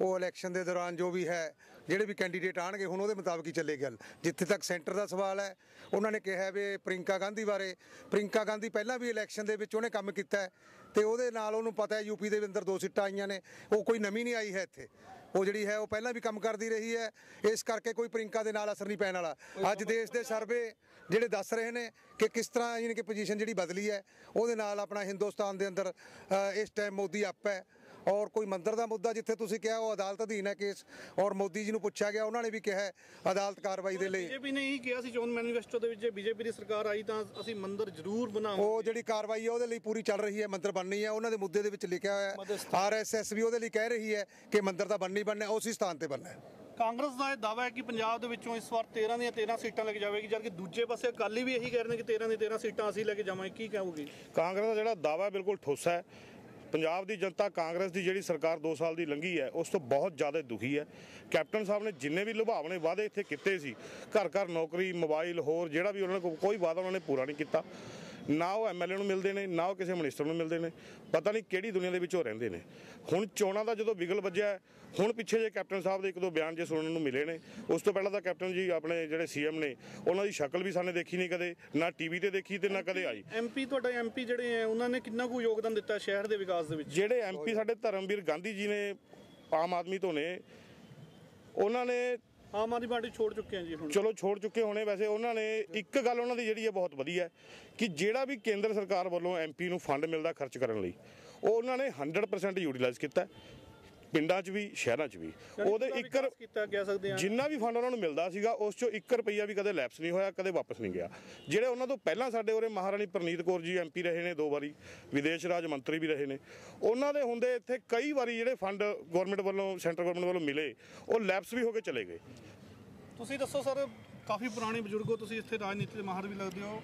ਉਹ ਇਲੈਕਸ਼ਨ ਦੇ ਦੌਰਾਨ ਜੋ ਵੀ ਹੈ, ਜਿਹੜੇ ਵੀ ਕੈਂਡੀਡੇਟ ਆਣਗੇ ਹੁਣ ਉਹਦੇ ਮੁਤਾਬਕ ਹੀ ਚੱਲੇ ਗੱਲ। ਜਿੱਥੇ ਤੱਕ ਸੈਂਟਰ ਦਾ ਸਵਾਲ ਹੈ, ਉਹਨਾਂ ਨੇ ਕਿਹਾ ਵੀ ਪ੍ਰਿੰਕਾ ਗਾਂਧੀ ਬਾਰੇ। ਪ੍ਰਿੰਕਾ ਗਾਂਧੀ ਪਹਿਲਾਂ ਵੀ ਇਲੈਕਸ਼ਨ ਦੇ ਵਿੱਚ ਉਹਨੇ ਕੰਮ ਕੀਤਾ ਹੈ, ਤੇ ਉਹਦੇ ਨਾਲ ਉਹਨੂੰ ਪਤਾ ਹੈ ਯੂਪੀ ਦੇ ਅੰਦਰ ਦੋ ਸੀਟਾਂ ਆਈਆਂ ਨੇ, ਉਹ ਕੋਈ ਨਵੀਂ ਨਹੀਂ ਆਈ ਹੈ ਇੱਥੇ। ਉਹ ਜਿਹੜੀ ਹੈ ਉਹ ਪਹਿਲਾਂ ਵੀ ਕੰਮ ਕਰਦੀ ਰਹੀ ਹੈ। ਇਸ ਕਰਕੇ ਕੋਈ ਪ੍ਰਿੰਕਾ ਦੇ ਨਾਲ ਅਸਰ ਨਹੀਂ ਪੈਣ ਵਾਲਾ। ਅੱਜ ਦੇਸ਼ ਦੇ ਸਰਵੇ ਜਿਹੜੇ ਦੱਸ ਰਹੇ ਨੇ ਕਿ ਕਿਸ ਤਰ੍ਹਾਂ ਯਾਨੀ ਕਿ ਪੋਜੀਸ਼ਨ ਜਿਹੜੀ ਬਦਲੀ ਹੈ, ਉਹਦੇ ਨਾਲ ਆਪਣਾ ਹਿੰਦੁਸਤਾਨ ਦੇ ਅੰਦਰ ਇਸ ਟਾਈਮ ਮੋਦੀ ਅੱਪ ਹੈ। ਔਰ ਕੋਈ ਮੰਦਰ ਦਾ ਮੁੱਦਾ ਜਿੱਥੇ ਤੁਸੀਂ ਕਿਹਾ ਉਹ ਅਦਾਲਤ ਅਧੀਨ ਹੈ ਕੇਸ ਔਰ ਮੋਦੀ ਜੀ ਨੂੰ ਪੁੱਛਿਆ ਗਿਆ ਉਹਨਾਂ ਨੇ ਵੀ ਕਿਹਾ ਅਦਾਲਤ ਕਾਰਵਾਈ ਦੇ ਲਈ। ਬੀਜੇਪੀ ਨੇ ਇਹੀ ਕਿਹਾ ਸੀ ਚੋਣ ਮੈਨੀਫੈਸਟੋ ਦੇ ਵਿੱਚ ਜੇ ਬੀਜੇਪੀ ਦੀ ਸਰਕਾਰ ਆਈ ਤਾਂ ਅਸੀਂ ਮੰਦਿਰ ਜ਼ਰੂਰ ਬਣਾਵਾਂਗੇ। ਉਹ ਜਿਹੜੀ ਕਾਰਵਾਈ ਹੈ ਉਹਦੇ ਲਈ ਪੂਰੀ ਚੱਲ ਰਹੀ ਹੈ ਮੰਦਰ ਬਣਨੀ ਹੈ ਉਹਨਾਂ ਦੇ ਮੁੱਦੇ ਦੇ ਵਿੱਚ ਲਿਖਿਆ ਹੋਇਆ ਹੈ। ਆਰਐਸਐਸ ਵੀ ਉਹਦੇ ਲਈ ਕਹਿ ਰਹੀ ਹੈ ਕਿ ਮੰਦਰ ਤਾਂ ਬਣਨੀ ਬਣਨਾ ਹੈ, ਉਸੇ ਸਥਾਨ ਤੇ ਬਣਨਾ ਹੈ। ਕਾਂਗਰਸ ਦਾ ਇਹ ਦਾਅਵਾ ਹੈ ਕਿ ਪੰਜਾਬ ਦੇ ਵਿੱਚੋਂ ਇਸ ਵਾਰ 13 ਦੀਆਂ 13 ਸੀਟਾਂ ਲੈ ਕੇ ਜਾਵੇਗੀ ਜਦਕਿ ਦੂਜੇ ਪਾਸੇ ਅਕਾਲੀ ਵੀ ਇਹੀ ਕਹਿ ਰਹੇ ਨੇ ਕਿ 13 ਦੀਆਂ 13 ਸੀਟਾਂ ਅਸੀਂ ਲੈ ਕੇ ਜਾਵਾਂਗੇ। ਕੀ ਕਹੋਗੇ? ਕਾਂਗਰਸ ਦਾ ਜਿਹੜਾ ਦਾਵਾ ਬਿਲਕੁਲ ਠੋਸ ਹੈ। ਪੰਜਾਬ ਦੀ ਜਨਤਾ ਕਾਂਗਰਸ ਦੀ ਜਿਹੜੀ ਸਰਕਾਰ 2 ਸਾਲ ਦੀ ਲੰਘੀ ਹੈ, ਉਸ ਤੋਂ ਬਹੁਤ ਜ਼ਿਆਦਾ ਦੁਖੀ ਹੈ। ਕੈਪਟਨ ਸਾਹਿਬ ਨੇ ਜਿੰਨੇ ਵੀ ਲੁਭਾਵਣੇ ਵਾਅਦੇ ਇੱਥੇ ਕੀਤੇ ਸੀ, ਘਰ ਘਰ ਨੌਕਰੀ, ਮੋਬਾਈਲ, ਹੋਰ ਜਿਹੜਾ ਵੀ ਉਹਨਾਂ ਨੇ ਕੋਈ ਵਾਅਦਾ ਉਹਨਾਂ ਨੇ ਪੂਰਾ ਨਹੀਂ ਕੀਤਾ। ਨਾ ਉਹ ਐਮਐਲਏ ਨੂੰ ਮਿਲਦੇ ਨੇ ਨਾ ਉਹ ਕਿਸੇ ਮਿਨਿਸਟਰ ਨੂੰ ਮਿਲਦੇ ਨੇ। ਪਤਾ ਨਹੀਂ ਕਿਹੜੀ ਦੁਨੀਆ ਦੇ ਵਿੱਚ ਉਹ ਰਹਿੰਦੇ ਨੇ। ਹੁਣ ਚੋਣਾਂ ਦਾ ਜਦੋਂ ਵਿਗਲ ਵੱਜਿਆ ਹੁਣ ਪਿੱਛੇ ਜੇ ਕੈਪਟਨ ਸਾਹਿਬ ਦੇ ਇੱਕ ਦੋ ਬਿਆਨ ਜੇ ਸੁਣਨ ਨੂੰ ਮਿਲੇ ਨੇ ਉਸ ਤੋਂ ਪਹਿਲਾਂ ਤਾਂ ਕੈਪਟਨ ਜੀ ਆਪਣੇ ਜਿਹੜੇ ਸੀਐਮ ਨੇ ਉਹਨਾਂ ਦੀ ਸ਼ਕਲ ਵੀ ਸਾਨੇ ਦੇਖੀ ਨਹੀਂ ਕਦੇ ਨਾ ਟੀਵੀ ਤੇ ਦੇਖੀ ਤੇ ਨਾ ਕਦੇ ਆਈ। ਐਮਪੀ ਤੁਹਾਡਾ ਐਮਪੀ ਜਿਹੜੇ ਹੈ ਉਹਨਾਂ ਨੇ ਕਿੰਨਾ ਕੁ ਯੋਗਦਾਨ ਦਿੱਤਾ ਸ਼ਹਿਰ ਦੇ ਵਿਕਾਸ ਦੇ ਵਿੱਚ? ਜਿਹੜੇ ਐਮਪੀ ਸਾਡੇ ਧਰਮਵੀਰ ਗਾਂਧੀ ਜੀ ਨੇ ਆਮ ਆਦਮੀ ਤੋਂ ਨੇ ਉਹਨਾਂ ਨੇ ਆਮ ਆਦਮੀ ਪਾਰਟੀ ਛੋੜ ਚੁੱਕੇ ਆ ਜੀ ਹੁਣ। ਚਲੋ, ਛੋੜ ਚੁੱਕੇ ਹੋਣੇ ਵੈਸੇ। ਉਹਨਾਂ ਨੇ ਇੱਕ ਗੱਲ ਉਹਨਾਂ ਦੀ ਜਿਹੜੀ ਹੈ ਬਹੁਤ ਵਧੀਆ ਕਿ ਜਿਹੜਾ ਵੀ ਕੇਂਦਰ ਸਰਕਾਰ ਵੱਲੋਂ ਐਮਪੀ ਨੂੰ ਫੰਡ ਮਿਲਦਾ ਖਰਚ ਕਰਨ ਲਈ, ਉਹ ਉਹਨਾਂ ਨੇ 100% ਯੂਟਿਲਾਈਜ਼ ਕੀਤਾ ਪਿੰਡਾਂ 'ਚ ਵੀ ਸ਼ਹਿਰਾਂ 'ਚ ਵੀ। ਉਹਦੇ ਇੱਕ ਕੀਤਾ ਕਹਿ ਸਕਦੇ ਆ। ਜਿੰਨਾ ਵੀ ਫੰਡ ਉਹਨਾਂ ਨੂੰ ਮਿਲਦਾ ਸੀਗਾ ਉਸ ਚੋਂ 1 ਰੁਪਈਆ ਵੀ ਕਦੇ ਲੈਪਸ ਨਹੀਂ ਹੋਇਆ ਕਦੇ ਵਾਪਸ ਨਹੀਂ ਗਿਆ। ਜਿਹੜੇ ਉਹਨਾਂ ਤੋਂ ਪਹਿਲਾਂ ਸਾਡੇ ਉਰੇ ਮਹਾਰਾਣੀ ਪ੍ਰਨੀਤ ਕੌਰ ਜੀ ਐਮਪੀ ਰਹੇ ਨੇ ਦੋ ਵਾਰੀ ਵਿਦੇਸ਼ ਰਾਜ ਮੰਤਰੀ ਵੀ ਰਹੇ ਨੇ ਉਹਨਾਂ ਦੇ ਹੁੰਦੇ ਇੱਥੇ ਕਈ ਵਾਰੀ ਜਿਹੜੇ ਫੰਡ ਗਵਰਨਮੈਂਟ ਵੱਲੋਂ ਸੈਂਟਰ ਗਵਰਨਮੈਂਟ ਵੱਲੋਂ ਮਿਲੇ ਉਹ ਲੈਪਸ ਵੀ ਹੋ ਕੇ ਚਲੇ ਗਏ। ਤੁਸੀਂ ਦੱਸੋ ਸਰ ਕਾਫੀ ਪੁਰਾਣੇ ਬਜ਼ੁਰਗ ਹੋ ਤੁਸੀਂ ਇੱਥੇ ਰਾਜਨੀਤੀ ਦੇ ਮਾਹਰ ਵੀ ਲੱਗਦੇ ਹੋ।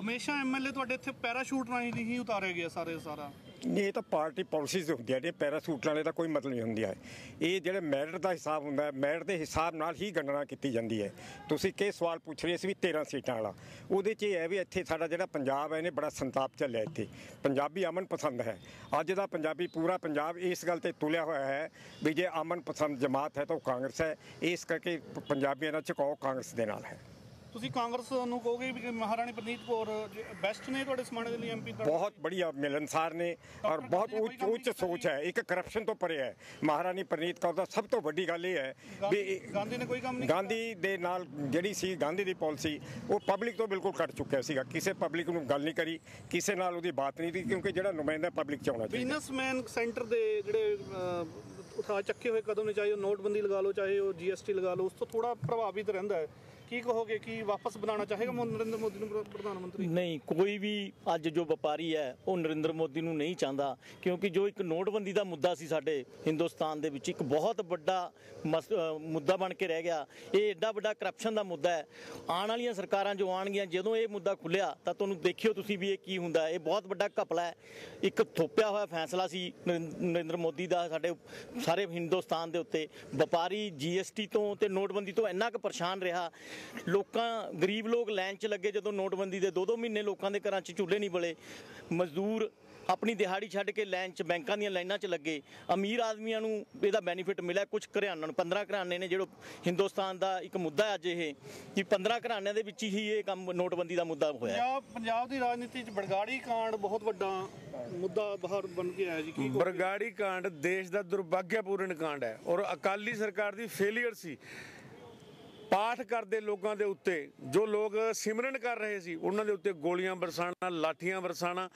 ਹਮੇਸ਼ਾ ਐਮਐਲਏ ਤੁਹਾਡੇ ਇੱਥੇ ਪੈਰਾਸ਼ੂਟ ਰਾਹੀਂ ਹੀ ਉਤਾਰਿਆ ਗਿਆ ਸਾਰੇ ਸਾਰਾ। ਇਹ ਤਾਂ ਪਾਰਟੀ ਪਾਲਿਸੀਜ਼ ਹੁੰਦੀਆਂ ਨੇ, ਪੈਰਾਸੂਟ ਵਾਲੇ ਦਾ ਕੋਈ ਮਤਲਬ ਨਹੀਂ ਹੁੰਦੀ ਹੈ ਇਹ ਜਿਹੜੇ ਮੈਰਿਟ ਦਾ ਹਿਸਾਬ ਹੁੰਦਾ ਹੈ ਮੈਰਿਟ ਦੇ ਹਿਸਾਬ ਨਾਲ ਹੀ ਗਣਨਾ ਕੀਤੀ ਜਾਂਦੀ ਹੈ। ਤੁਸੀਂ ਕਿਹ ਸਵਾਲ ਪੁੱਛ ਰਹੇ ਸੀ ਵੀ 13 ਸੀਟਾਂ ਵਾਲਾ। ਉਹਦੇ 'ਚ ਇਹ ਹੈ ਵੀ ਇੱਥੇ ਸਾਡਾ ਜਿਹੜਾ ਪੰਜਾਬ ਹੈ, ਇਹਨੇ ਬੜਾ ਸੰਤਾਪ ਚੱਲਿਆ ਇੱਥੇ। ਪੰਜਾਬੀ ਅਮਨ ਪਸੰਦ ਹੈ। ਅੱਜ ਦਾ ਪੰਜਾਬੀ, ਪੂਰਾ ਪੰਜਾਬ ਇਸ ਗੱਲ ਤੇ ਤੁਲਿਆ ਹੋਇਆ ਹੈ ਵੀ ਜੇ ਅਮਨ ਪਸੰਦ ਜਮਾਤ ਹੈ ਤਾਂ ਉਹ ਕਾਂਗਰਸ ਹੈ। ਇਸ ਕਰਕੇ ਪੰਜਾਬੀਆਂ ਦਾ ਝੁਕਾਓ ਕਾਂਗਰਸ ਦੇ ਨਾਲ ਹੈ। ਤੁਸੀਂ ਕਾਂਗਰਸ ਨੂੰ ਕਹੋਗੇ ਵੀ ਕਿ ਮਹਾਰਾਣੀ ਪ੍ਰਨੀਤ ਕੌਰ ਬੈਸਟ ਨੇ ਤੁਹਾਡੇ ਸਮਾਣੇ ਦੇ ਲਈ ਐਮਪੀ ਬਹੁਤ ਬੜੀਆ ਮਿਲਨਸਾਰ ਨੇ ਔਰ ਬਹੁਤ ਉੱਚ ਉੱਚ ਸੋਚ ਹੈ। ਇੱਕ ਕਰਪਸ਼ਨ ਤੋਂ ਪਰੇ ਹੈ। ਮਹਾਰਾਣੀ ਪ੍ਰਨੀਤ ਕੌਰ ਦਾ ਸਭ ਤੋਂ ਵੱਡੀ ਗੱਲ ਇਹ ਹੈ ਵੀ ਗਾਂਧੀ ਨੇ ਕੋਈ ਕੰਮ ਨਹੀਂ ਗਾਂਧੀ ਦੇ ਨਾਲ ਜਿਹੜੀ ਸੀ ਗਾਂਧੀ ਦੀ ਪਾਲਿਸੀ ਉਹ ਪਬਲਿਕ ਤੋਂ ਬਿਲਕੁਲ ਕੱਟ ਚੁੱਕਿਆ ਸੀਗਾ। ਕਿਸੇ ਪਬਲਿਕ ਨੂੰ ਗੱਲ ਨਹੀਂ ਕਰੀ ਕਿਸੇ ਨਾਲ ਉਹਦੀ ਬਾਤ ਨਹੀਂ ਸੀ ਕਿਉਂਕਿ ਜਿਹੜਾ ਨੁਮਾਇੰਦਾ ਪਬਲਿਕ ਚ ਆਉਣਾ ਚਾਹੀਦਾ। ਬਿਜ਼ਨਸਮੈਨ ਸੈਂਟਰ ਦੇ ਜਿਹੜੇ ਉਠਾ ਚੱਕੇ ਹੋਏ ਕਦਮ ਨੇ ਚਾਹੇ ਉਹ ਨੋਟਬੰਦੀ ਲਗਾ ਲਓ ਚਾਹੇ ਉਹ ਜੀਐਸਟੀ ਲਗਾ ਲਓ ਉਸ ਤੋਂ ਥੋੜਾ ਪ੍ਰਭਾਵਿਤ ਰਹਿੰਦਾ ਹੈ। ਕੀ ਕਹੋਗੇ, ਕਿ ਵਾਪਸ ਬਣਾਉਣਾ ਚਾਹੇਗਾ ਨਰਿੰਦਰ ਮੋਦੀ ਨੂੰ ਪ੍ਰਧਾਨ ਮੰਤਰੀ? ਨਹੀਂ, ਕੋਈ ਵੀ ਅੱਜ ਜੋ ਵਪਾਰੀ ਹੈ, ਉਹ ਨਰਿੰਦਰ ਮੋਦੀ ਨੂੰ ਨਹੀਂ ਚਾਹੁੰਦਾ, ਕਿਉਂਕਿ ਜੋ ਇੱਕ ਨੋਟਬੰਦੀ ਦਾ ਮੁੱਦਾ ਸੀ ਸਾਡੇ ਹਿੰਦੁਸਤਾਨ ਦੇ ਵਿੱਚ, ਇੱਕ ਬਹੁਤ ਵੱਡਾ ਮਸ- ਮੁੱਦਾ ਬਣ ਕੇ ਰਹਿ ਗਿਆ। ਇਹ ਐਡਾ ਵੱਡਾ ਕਰਪਸ਼ਨ ਦਾ ਮੁੱਦਾ ਹੈ। ਆਉਣ ਵਾਲੀਆਂ ਸਰਕਾਰਾਂ ਜੋ ਆਣਗੀਆਂ ਜਦੋਂ ਇਹ ਮੁੱਦਾ ਖੁੱਲਿਆ ਤਾਂ ਤੁਹਾਨੂੰ ਦੇਖਿਓ ਤੁਸੀਂ ਵੀ ਇਹ ਕੀ ਹੁੰਦਾ ਇਹ ਬਹੁਤ ਵੱਡਾ ਘਪਲਾ ਹੈ। ਇੱਕ ਥੋਪਿਆ ਹੋਇਆ ਫੈਸਲਾ ਸੀ ਨਰਿੰ- ਨਰਿੰਦਰ ਮੋਦੀ ਦਾ ਸਾਡੇ ਸਾਰੇ ਹਿੰਦੁਸਤਾਨ ਦੇ ਉੱਤੇ। ਵਪਾਰੀ ਜੀਐਸਟੀ ਤੋਂ ਤੇ ਨੋਟਬੰਦੀ ਤੋਂ ਇੰਨਾ ਕੁ ਪਰੇਸ਼ਾਨ ਰਿਹਾ ਲੋਕਾਂ ਗਰੀਬ ਲੋਕ ਲਾਈਨ 'ਚ ਲੱਗੇ ਜਦੋਂ ਨੋਟਬੰਦੀ ਦੇ ਦੋ ਦੋ ਮਹੀਨੇ ਲੋਕਾਂ ਦੇ ਘਰਾਂ 'ਚ ਚੁੱਲ੍ਹੇ ਨਹੀਂ ਬਲੇ। ਮਜ਼ਦੂਰ ਆਪਣੀ ਦਿਹਾੜੀ ਛੱਡ ਕੇ ਲਾਈਨ 'ਚ ਬੈਂਕਾਂ ਦੀਆਂ ਲਾਈਨਾਂ 'ਚ ਲੱਗੇ। ਅਮੀਰ ਆਦਮੀਆਂ ਨੂੰ ਇਹਦਾ ਬੈਨੀਫਿਟ ਮਿਲਿਆ ਕੁਝ ਘਰਾਣਿਆਂ ਨੂੰ। 15 ਘਰਾਣੇ ਨੇ ਜਿਹੜਾ ਹਿੰਦੁਸਤਾਨ ਦਾ ਇੱਕ ਮੁੱਦਾ ਹੈ ਅੱਜ ਇਹ ਕਿ 15 ਘਰਾਣਿਆਂ ਦੇ ਵਿੱਚ ਹੀ ਇਹ ਕੰਮ ਨੋਟਬੰਦੀ ਦਾ ਮੁੱਦਾ ਹੋਇਆ ਪੰਜਾਬ ਪੰਜਾਬ ਦੀ ਰਾਜਨੀਤੀ 'ਚ ਬੜਗਾੜੀ ਕਾਂਡ ਬਹੁਤ ਵੱਡਾ ਮੁੱਦਾ ਬਾਹਰ ਬਣ ਕੇ ਆਇਆ ਜੀ। ਕੀ? ਬਰਗਾੜੀ ਕਾਂਡ ਦੇਸ਼ ਦਾ ਦੁਰਭਾਗਿਆਪੂਰਨ ਕਾਂਡ ਹੈ ਔਰ ਅਕਾਲੀ ਸਰਕਾਰ ਦੀ ਫੇਲਿਅਰ ਸੀ। ਪਾਠ ਕਰਦੇ ਲੋਕਾਂ ਦੇ ਉੱਤੇ ਜੋ ਲੋਕ ਸਿਮਰਨ ਕਰ ਰਹੇ ਸੀ ਉਹਨਾਂ ਦੇ ਉੱਤੇ ਗੋਲੀਆਂ ਬਰਸਾਣਾ ਲਾਠੀਆਂ ਬਰਸਾਣਾ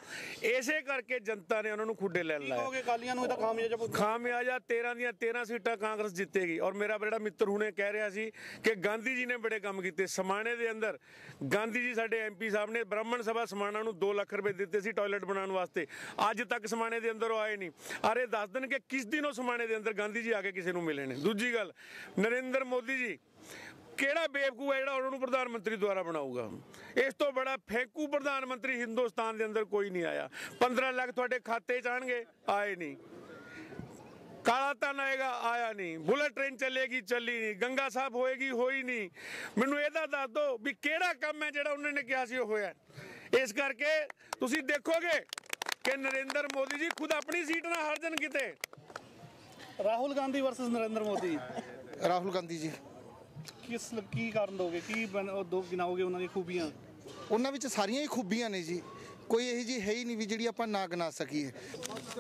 ਇਸੇ ਕਰਕੇ ਜਨਤਾ ਨੇ ਉਹਨਾਂ ਨੂੰ ਖੁੱਡੇ ਲੈ ਲਾਇਆ। ਕਹੋਗੇ ਕਾਲੀਆਂ ਨੂੰ ਖਾਮਿਆਜਾ ਖਾਮਿਆਜਾ 13 ਦੀਆਂ 13 ਸੀਟਾਂ ਕਾਂਗਰਸ ਜਿੱਤੇਗੀ। ਔਰ ਮੇਰਾ ਜਿਹੜਾ ਮਿੱਤਰ ਹੁਣੇ ਕਹਿ ਰਿਹਾ ਸੀ ਕਿ ਗਾਂਧੀ ਜੀ ਨੇ ਬੜੇ ਕੰਮ ਕੀਤੇ। ਸਮਾਣੇ ਦੇ ਅੰਦਰ ਗਾਂਧੀ ਜੀ ਸਾਡੇ ਐਮਪੀ ਸਾਹਿਬ ਨੇ ਬ੍ਰਾਹਮਣ ਸਭਾ ਸਮਾਣਾ ਨੂੰ 2 ਲੱਖ ਰੁਪਏ ਦਿੱਤੇ ਸੀ ਟਾਇਲਟ ਬਣਾਉਣ ਵਾਸਤੇ। ਅੱਜ ਤੱਕ ਸਮਾਣੇ ਦੇ ਅੰਦਰ ਉਹ ਆਏ ਨਹੀਂ। ਅਰੇ ਦੱਸ ਦੇਣ ਕਿ ਕਿਸ ਦਿਨ ਉਹ ਸਮਾਣੇ ਦੇ ਅੰਦਰ ਗਾਂਧੀ ਜੀ ਆ ਕੇ ਕਿਸੇ ਨੂੰ ਮਿਲੇ ਨੇ? ਦੂਜੀ ਗੱਲ ਨਰਿੰਦਰ ਮੋਦੀ ਜੀ ਕਿਹੜਾ ਬੇਵਕੂਫ ਹੈ ਜਿਹੜਾ ਉਹਨਾਂ ਨੂੰ ਪ੍ਰਧਾਨ ਮੰਤਰੀ ਦੁਆਰਾ ਬਣਾਊਗਾ? ਇਸ ਤੋਂ ਬੜਾ ਫੇਕੂ ਪ੍ਰਧਾਨ ਮੰਤਰੀ ਹਿੰਦੁਸਤਾਨ ਦੇ ਅੰਦਰ ਕੋਈ ਨਹੀਂ ਆਇਆ। 15 ਲੱਖ ਤੁਹਾਡੇ ਖਾਤੇ ਚ ਆਣਗੇ ਆਏ ਨਹੀਂ। ਕਾਲਾ ਧਨ ਆਏਗਾ ਆਇਆ ਨਹੀਂ। ਬੁਲਟ ਟ੍ਰੇਨ ਚੱਲੇਗੀ ਚੱਲੀ ਨਹੀਂ। ਗੰਗਾ ਸਾਹਿਬ ਹੋਏਗੀ ਹੋਈ ਨਹੀਂ। ਮੈਨੂੰ ਇਹਦਾ ਦੱਸ ਦਿਓ ਵੀ ਕਿਹੜਾ ਕੰਮ ਹੈ ਜਿਹੜਾ ਉਹਨਾਂ ਨੇ ਕਿਹਾ ਸੀ ਉਹ ਹੋਇਆ। ਇਸ ਕਰਕੇ ਤੁਸੀਂ ਦੇਖੋਗੇ ਕਿ ਨਰਿੰਦਰ ਮੋਦੀ ਜੀ ਖੁਦ ਆਪਣੀ ਸੀਟ ਨਾ ਹਾਰ ਜਾਣ ਕਿਤੇ। ਰਾਹੁਲ ਗਾਂਧੀ ਵਰਸਸ ਨਰਿੰਦਰ ਮੋਦੀ। ਰਾਹੁਲ ਗਾਂਧੀ ਜੀ। ਕਿਸ ਕੀ ਕਾਰਨ ਦੋਗੇ? ਕੀ ਬਣ- ਉਹ ਦੋ ਗਿਣਾਓਗੇ ਉਹਨਾਂ ਦੀਆਂ ਖੂਬੀਆਂ? ਉਹਨਾਂ ਵਿੱਚ ਸਾਰੀਆਂ ਹੀ ਖੂਬੀਆਂ ਨੇ ਜੀ। ਕੋਈ ਇਹੀ ਜੀ ਹੈ ਹੀ ਨਹੀਂ ਵੀ ਜਿਹੜੀ ਆਪਾਂ ਨਾ ਗਿਣਾ ਸਕੀਏ।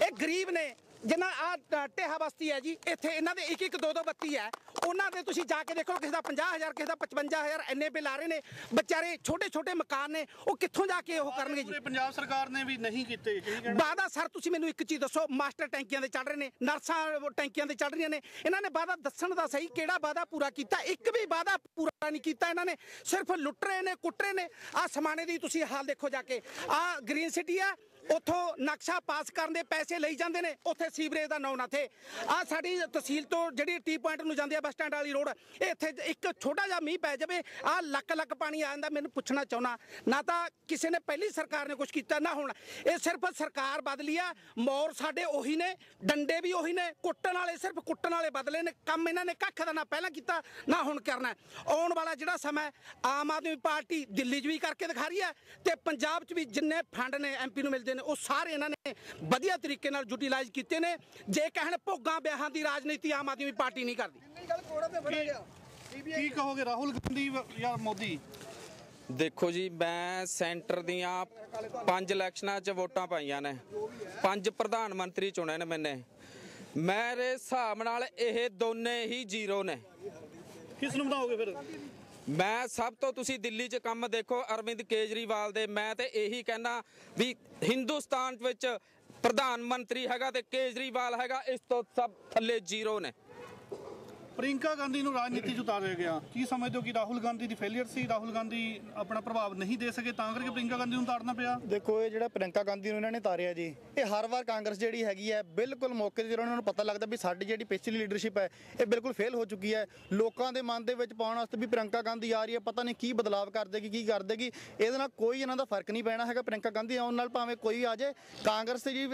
ਇਹ ਗਰੀਬ ਨੇ। ਜਿਨ੍ਹਾਂ ਆ ਢੇਹਾ ਬਸਤੀ ਹੈ ਜੀ ਇੱਥੇ ਇਹਨਾਂ ਦੇ ਇੱਕ ਇੱਕ ਦੋ ਦੋ ਬੱਤੀ ਹੈ। ਉਹਨਾਂ ਦੇ ਤੁਸੀਂ ਜਾ ਕੇ ਦੇਖੋ ਕਿਸੇ ਦਾ 50000 ਕਿਸੇ ਦਾ 55000 ਇੰਨੇ ਬਿੱਲ ਆ ਰਹੇ ਨੇ। ਵਿਚਾਰੇ ਛੋਟੇ ਛੋਟੇ ਮਕਾਨ ਨੇ ਉਹ ਕਿੱਥੋਂ ਜਾ ਕੇ ਉਹ ਕਰਨਗੇ ਜੀ? ਪੰਜਾਬ ਸਰਕਾਰ ਨੇ ਵੀ ਨਹੀਂ ਕੀਤੇ ਵਾਦਾ ਸਰ ਤੁਸੀਂ ਮੈਨੂੰ ਇੱਕ ਚੀਜ਼ ਦੱਸੋ ਮਾਸਟਰ ਟੈਂਕੀਆਂ ਦੇ ਚੜ ਰਹੇ ਨੇ ਨਰਸਾਂ ਟੈਂਕੀਆਂ ਦੇ ਚੜ ਰਹੀਆਂ ਨੇ। ਇਹਨਾਂ ਨੇ ਵਾਦਾ ਦੱਸਣ ਦਾ ਸਹੀ ਕਿਹੜਾ ਵਾਦਾ ਪੂਰਾ ਕੀਤਾ? ਇੱਕ ਵੀ ਵਾਦਾ ਪੂਰਾ ਨਹੀਂ ਕੀਤਾ ਇਹਨਾਂ ਨੇ। ਸਿਰਫ ਲੁੱਟ ਰਹੇ ਨੇ ਕੁੱਟ ਰਹੇ ਨੇ। ਆ ਸਮਾਣੇ ਦੀ ਤੁਸੀਂ ਹਾਲ ਦੇਖੋ ਜਾ ਕੇ। ਆ ਗ੍ਰੀਨ ਸਿਟੀ ਆ ਉੱਥੋਂ ਨਕਸ਼ਾ ਪਾਸ ਕਰਨ ਦੇ ਪੈਸੇ ਲਈ ਜਾਂਦੇ ਨੇ, ਉੱਥੇ ਸੀਵਰੇਜ ਦਾ ਨੌ ਨਾ ਥੇ ਆ ਸਾਡੀ ਤਹਿਸੀਲ ਤੋਂ ਜਿਹੜੀ ਟੀ ਪੁਆਇੰਟ ਨੂੰ ਜਾਂਦੀ ਆ ਬੱਸ ਸਟੈਂਡ ਵਾਲੀ ਰੋਡ, ਇਹ ਇੱਥੇ ਇੱਕ ਛੋਟਾ ਜਿਹਾ ਮੀਂਹ ਪੈ ਜਾਵੇ ਆ ਲੱਕ ਲੱਕ ਪਾਣੀ ਆ ਜਾਂਦਾ, ਮੈਨੂੰ ਪੁੱਛਣਾ ਚਾਹੁੰਦਾ। ਨਾ ਤਾਂ ਕਿਸੇ ਨੇ ਪਹਿਲੀ ਸਰਕਾਰ ਨੇ ਕੁਝ ਕੀਤਾ, ਨਾ ਹੁਣ। ਇਹ ਸਿਰਫ ਸਰਕਾਰ ਬਦਲੀ ਆ, ਮੌਰ ਸਾਡੇ ਉਹੀ ਨੇ, ਡੰਡੇ ਵੀ ਉਹੀ ਨੇ, ਕੁੱਟਣ ਵਾਲੇ ਸਿਰਫ ਕੁੱਟਣ ਵਾਲੇ ਬਦਲੇ ਨੇ, ਕੰਮ ਇਹਨਾਂ ਨੇ ਕੱਖ ਦਾ ਨਾ ਪਹਿਲਾਂ ਕੀਤਾ, ਨਾ ਹੁਣ ਕਰਨਾ। ਆਉਣ ਵਾਲਾ ਜਿਹੜਾ ਸਮਾਂ ਆਮ ਆਦਮੀ ਪਾਰਟੀ ਦਿੱਲੀ 'ਚ ਵੀ ਕਰਕੇ ਦਿਖਾ ਰਹੀ ਹੈ ਤੇ ਪੰਜਾਬ 'ਚ ਵੀ ਜਿੰਨੇ ਫੰਡ ਨੇ ਐਮਪੀ ਨੂੰ ਮਿਲਦੇ ਨੇ ਉਹ ਸਾਰੇ ਇਹਨਾਂ ਨੇ ਵਧੀਆ ਤਰੀਕੇ ਨਾਲ ਯੂਟਿਲਾਈਜ਼ ਕੀਤੇ ਨੇ। ਜੇ ਕਹਿਣ ਭੋਗਾਂ ਵਿਆਹਾਂ ਦੀ ਰਾਜਨੀਤੀ ਆਮ ਆਦਮੀ ਪਾਰਟੀ ਨਹੀਂ ਕਰਦੀ। ਕੀ ਕਹੋਗੇ ਰਾਹੁਲ ਗਾਂਧੀ ਜਾਂ ਮੋਦੀ? ਦੇਖੋ ਜੀ ਮੈਂ ਸੈਂਟਰ ਦੀਆਂ ਪੰਜ ਇਲੈਕਸ਼ਨਾਂ 'ਚ ਵੋਟਾਂ ਪਾਈਆਂ ਨੇ। ਪੰਜ ਪ੍ਰਧਾਨ ਮੰਤਰੀ ਚੁਣੇ ਨੇ ਮੈਨੇ। ਮੇਰੇ ਹਿਸਾਬ ਨਾਲ ਇਹ ਦੋਨੇ ਹੀ ਜ਼ੀਰੋ ਨੇ। ਕਿਸ ਨੂੰ ਬਣਾਓਗੇ ਫਿਰ? ਮੈਂ ਸਭ ਤੋਂ ਤੁਸੀਂ ਦਿੱਲੀ 'ਚ ਕੰਮ ਦੇਖੋ, ਅਰਵਿੰਦ ਕੇਜਰੀਵਾਲ ਦੇ। ਮੈਂ ਤੇ ਇਹੀ ਕਹਿਣਾ ਵੀ ਹਿੰਦੁਸਤਾਨ ਵਿੱਚ ਪ੍ਰਧਾਨ ਮੰਤਰੀ ਹੈਗਾ ਤੇ ਕੇਜਰੀਵਾਲ ਹੈਗਾ, ਇਸ ਤੋਂ ਸਭ ਥੱਲੇ ਜ਼ੀਰੋ ਨੇ। ਪ੍ਰਿੰਕਾ ਗਾਂਧੀ ਨੂੰ ਰਾਜਨੀਤੀ 'ਚ ਉਤਾਰਿਆ ਗਿਆ। ਕੀ ਸਮਝਦੇ ਹੋ ਕਿ ਰਾਹੁਲ ਗਾਂਧੀ ਦੀ ਫੇਲਿਅਰ ਸੀ? ਰਾਹੁਲ ਗਾਂਧੀ ਆਪਣਾ ਪ੍ਰਭਾਵ ਨਹੀਂ ਦੇ ਸਕੇ, ਤਾਂ ਕਰਕੇ ਪ੍ਰਿੰਕਾ ਗਾਂਧੀ ਨੂੰ ਉਤਾਰਨਾ ਪਿਆ? ਦੇਖੋ, ਇਹ ਜਿਹੜਾ ਪ੍ਰਿੰਕਾ ਗਾਂਧੀ ਨੂੰ ਇਹਨਾਂ ਨੇ ਤਾਰਿਆ ਜੀ, ਇਹ ਹਰ ਵਾਰ ਕਾਂਗਰਸ ਜਿਹੜੀ ਹੈਗੀ ਹੈ, ਬਿਲਕੁਲ ਮੌਕੇ ਤੇ ਜਦੋਂ ਉਹਨਾਂ ਨੂੰ ਪਤਾ ਲੱਗਦਾ ਵੀ ਸਾਡੀ ਜਿਹੜੀ ਪਿਛਲੀ ਲੀਡਰਸ਼ਿਪ ਹੈ, ਇਹ ਬਿਲਕੁਲ ਫੇਲ ਹੋ ਚੁੱਕੀ ਹੈ। ਲੋਕਾਂ ਦੇ ਮਨ ਦੇ ਵਿੱਚ ਪਾਉਣ ਵਾਸਤੇ ਵੀ ਪ੍ਰਿੰਕਾ ਗਾਂਧੀ ਆ ਰਹੀ ਹੈ, ਪਤਾ ਨਹੀਂ ਕੀ ਬਦਲਾਵ ਕਰ ਦੇਗੀ, ਕੀ ਕਰ ਦੇਗੀ। ਇਹਦੇ ਨਾਲ ਕੋਈ ਇਹਨਾਂ ਦਾ ਫ਼ਰਕ ਨਹੀਂ ਪੈਣਾ ਹੈਗਾ ਪ੍ਰਿੰਕਾ ਗਾਂਧੀ ਆਉਣ ਨਾਲ ਭਾਵੇਂ ਕੋਈ ਆ ਜਾਏ। ਕਾਂਗਰਸ ਤੇ ਜੀ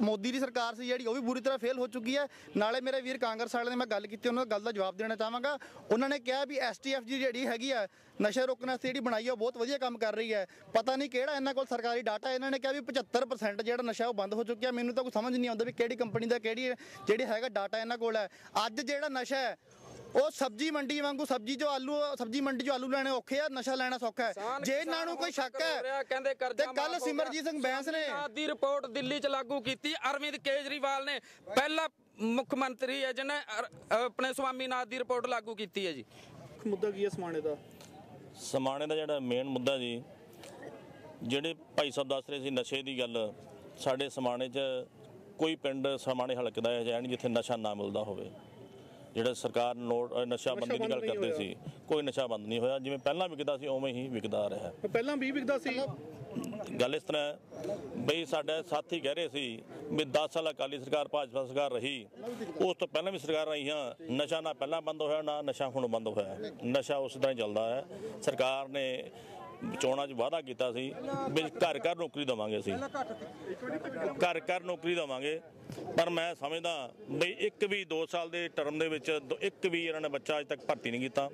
ਮੋਦੀ ਦੀ ਸਰਕਾਰ ਸੀ ਜਿਹੜੀ, ਉਹ ਵੀ ਬੁਰੀ ਤਰ੍ਹਾਂ ਫੇਲ ਹੋ ਚੁੱਕੀ ਹੈ। ਨਾਲੇ ਮੇਰੇ ਵੀਰ ਕਾਂਗਰਸ ਵਾਲਿਆਂ ਨੇ ਮੈਂ ਗੱਲ ਕੀਤੀ, ਉਹਨਾਂ ਦਾ ਗੱਲ ਦਾ ਜਵਾਬ ਦੇਣਾ ਚਾਹਾਂਗਾ। ਉਹਨਾਂ ਨੇ ਕਿਹਾ ਵੀ ਐਸਟੀਐਫ ਜੀ ਜਿਹੜੀ ਹੈਗੀ ਆ ਨਸ਼ਾ ਰੋਕਣ ਵਾਸਤੇ ਜਿਹੜੀ ਬਣਾਈ ਆ ਬਹੁਤ ਵਧੀਆ ਕੰਮ ਕਰ ਰਹੀ ਹੈ ਪਤਾ ਨਹੀਂ ਕਿਹੜਾ ਇਹਨਾਂ ਕੋਲ ਸਰਕਾਰੀ ਡਾਟਾ ਇਹਨਾਂ ਨੇ ਕਿਹਾ ਵੀ 75% ਜਿਹੜਾ ਨਸ਼ਾ ਉਹ ਬੰਦ ਹੋ ਚੁੱਕਿਆ। ਮੈਨੂੰ ਤਾਂ ਕੋਈ ਸਮਝ ਨਹੀਂ ਆਉਂਦਾ ਵੀ ਕਿਹੜੀ ਕੰਪਨੀ ਦਾ ਕਿਹੜੀ ਜਿਹੜੀ ਹੈਗਾ ਡਾਟਾ ਇਹਨਾਂ ਕੋਲ ਹੈ ਅੱਜ ਜਿਹੜਾ ਨਸ਼ਾ ਹੈ ਉਹ ਸਬਜ਼ੀ ਮੰਡੀ ਵਾਂਗੂ ਸਬਜ਼ੀ ਜੋ ਆਲੂ ਸਬਜ਼ੀ ਮੰਡੀ ਜੋ ਆਲੂ ਲੈਣੇ ਔਖੇ ਆ ਨਸ਼ਾ ਲੈਣਾ ਸੌਖਾ ਹੈ। ਜੇ ਇਹਨਾਂ ਨੂੰ ਕੋਈ ਸ਼ੱਕ ਹੈ ਕਹਿੰਦੇ ਕਰਜ਼ਾ ਤੇ ਕੱਲ ਸਿਮਰਜੀਤ ਸਿੰਘ ਬੈਂਸ ਨੇ ਦੀ ਰਿਪੋਰਟ ਦਿੱਲੀ 'ਚ ਲਾਗੂ ਕੀਤੀ। ਅਰਵਿੰਦ ਕੇਜਰੀਵਾਲ ਨੇ ਪਹਿਲਾ ਮੁੱਖ ਮੰਤਰੀ ਹੈ ਜਿਹਨੇ ਆਪਣੇ ਸਵਾਮੀਨਾਥ ਦੀ ਰਿਪੋਰਟ ਲਾਗੂ ਕੀਤੀ ਹੈ ਜੀ। ਮੁੱਦਾ ਕੀ ਹੈ ਸਮਾਣੇ ਦਾ? ਸਮਾਣੇ ਦਾ ਜਿਹੜਾ ਮੇਨ ਮੁੱਦਾ ਜੀ ਜਿਹੜੇ ਭਾਈ ਸਾਹਿਬ ਦੱਸ ਰਹੇ ਸੀ ਨਸ਼ੇ ਦੀ ਗੱਲ ਸਾਡੇ ਸਮਾਣੇ 'ਚ ਕੋਈ ਪਿੰਡ ਸਮਾਣੇ ਹਲਕੇ ਦਾ ਹੈ ਨਹੀਂ ਜਿੱਥੇ ਨਸ਼ਾ ਨਾ ਮਿਲਦਾ ਹੋਵੇ। ਜਿਹੜਾ ਸਰਕਾਰ ਨੋਟ ਨਸ਼ਾ ਬੰਦੀ ਦੀ ਗੱਲ ਕਰਦੇ। ਸੀ ਕੋਈ ਨਸ਼ਾ ਬੰਦ ਨਹੀਂ ਹੋਇਆ। ਜਿਵੇਂ ਪਹਿਲਾਂ ਵਿਕਦਾ ਸੀ ਉਵੇਂ ਹੀ ਵਿਕਦਾ ਰਿਹਾ। ਪਹਿਲਾਂ 20 ਵਿਕਦਾ ਸੀ? ਗੱਲ ਇਸ ਤਰ੍ਹਾਂ ਬਈ ਸਾਡੇ ਸਾਥੀ ਕਹਿ ਰਹੇ ਸੀ ਵੀ 10 ਸਾਲ ਅਕਾਲੀ ਸਰਕਾਰ, ਭਾਜਪਾ ਸਰਕਾਰ ਰਹੀ, ਉਸ ਤੋਂ ਪਹਿਲਾਂ ਵੀ ਸਰਕਾਰ ਰਹੀਆਂ, ਨਸ਼ਾ ਨਾ ਪਹਿਲਾਂ ਬੰਦ ਹੋਇਆ, ਨਾ ਨਸ਼ਾ ਹੁਣ ਬੰਦ ਹੋਇਆ ਨਸ਼ਾ ਉਸ ਤਰ੍ਹਾਂ ਹੀ ਚੱਲਦਾ ਹੈ। ਸਰਕਾਰ ਨੇ ਚੋਣਾਂ 'ਚ ਵਾਅਦਾ ਕੀਤਾ ਸੀ ਵੀ ਘਰ ਘਰ ਨੌਕਰੀ ਦੇਵਾਂਗੇ ਅਸੀਂ। ਘਰ ਘਰ ਨੌਕਰੀ ਦੇਵਾਂਗੇ। ਪਰ ਮੈਂ ਸਮਝਦਾ ਬਈ ਇੱਕ ਵੀ 2 ਸਾਲ ਦੇ ਟਰਮ ਦੇ ਵਿੱਚ ਇੱਕ ਵੀ ਇਹਨਾਂ ਨੇ ਬੱਚਾ ਅਜੇ ਤੱਕ ਭਰਤੀ ਨਹੀਂ ਕੀਤਾ।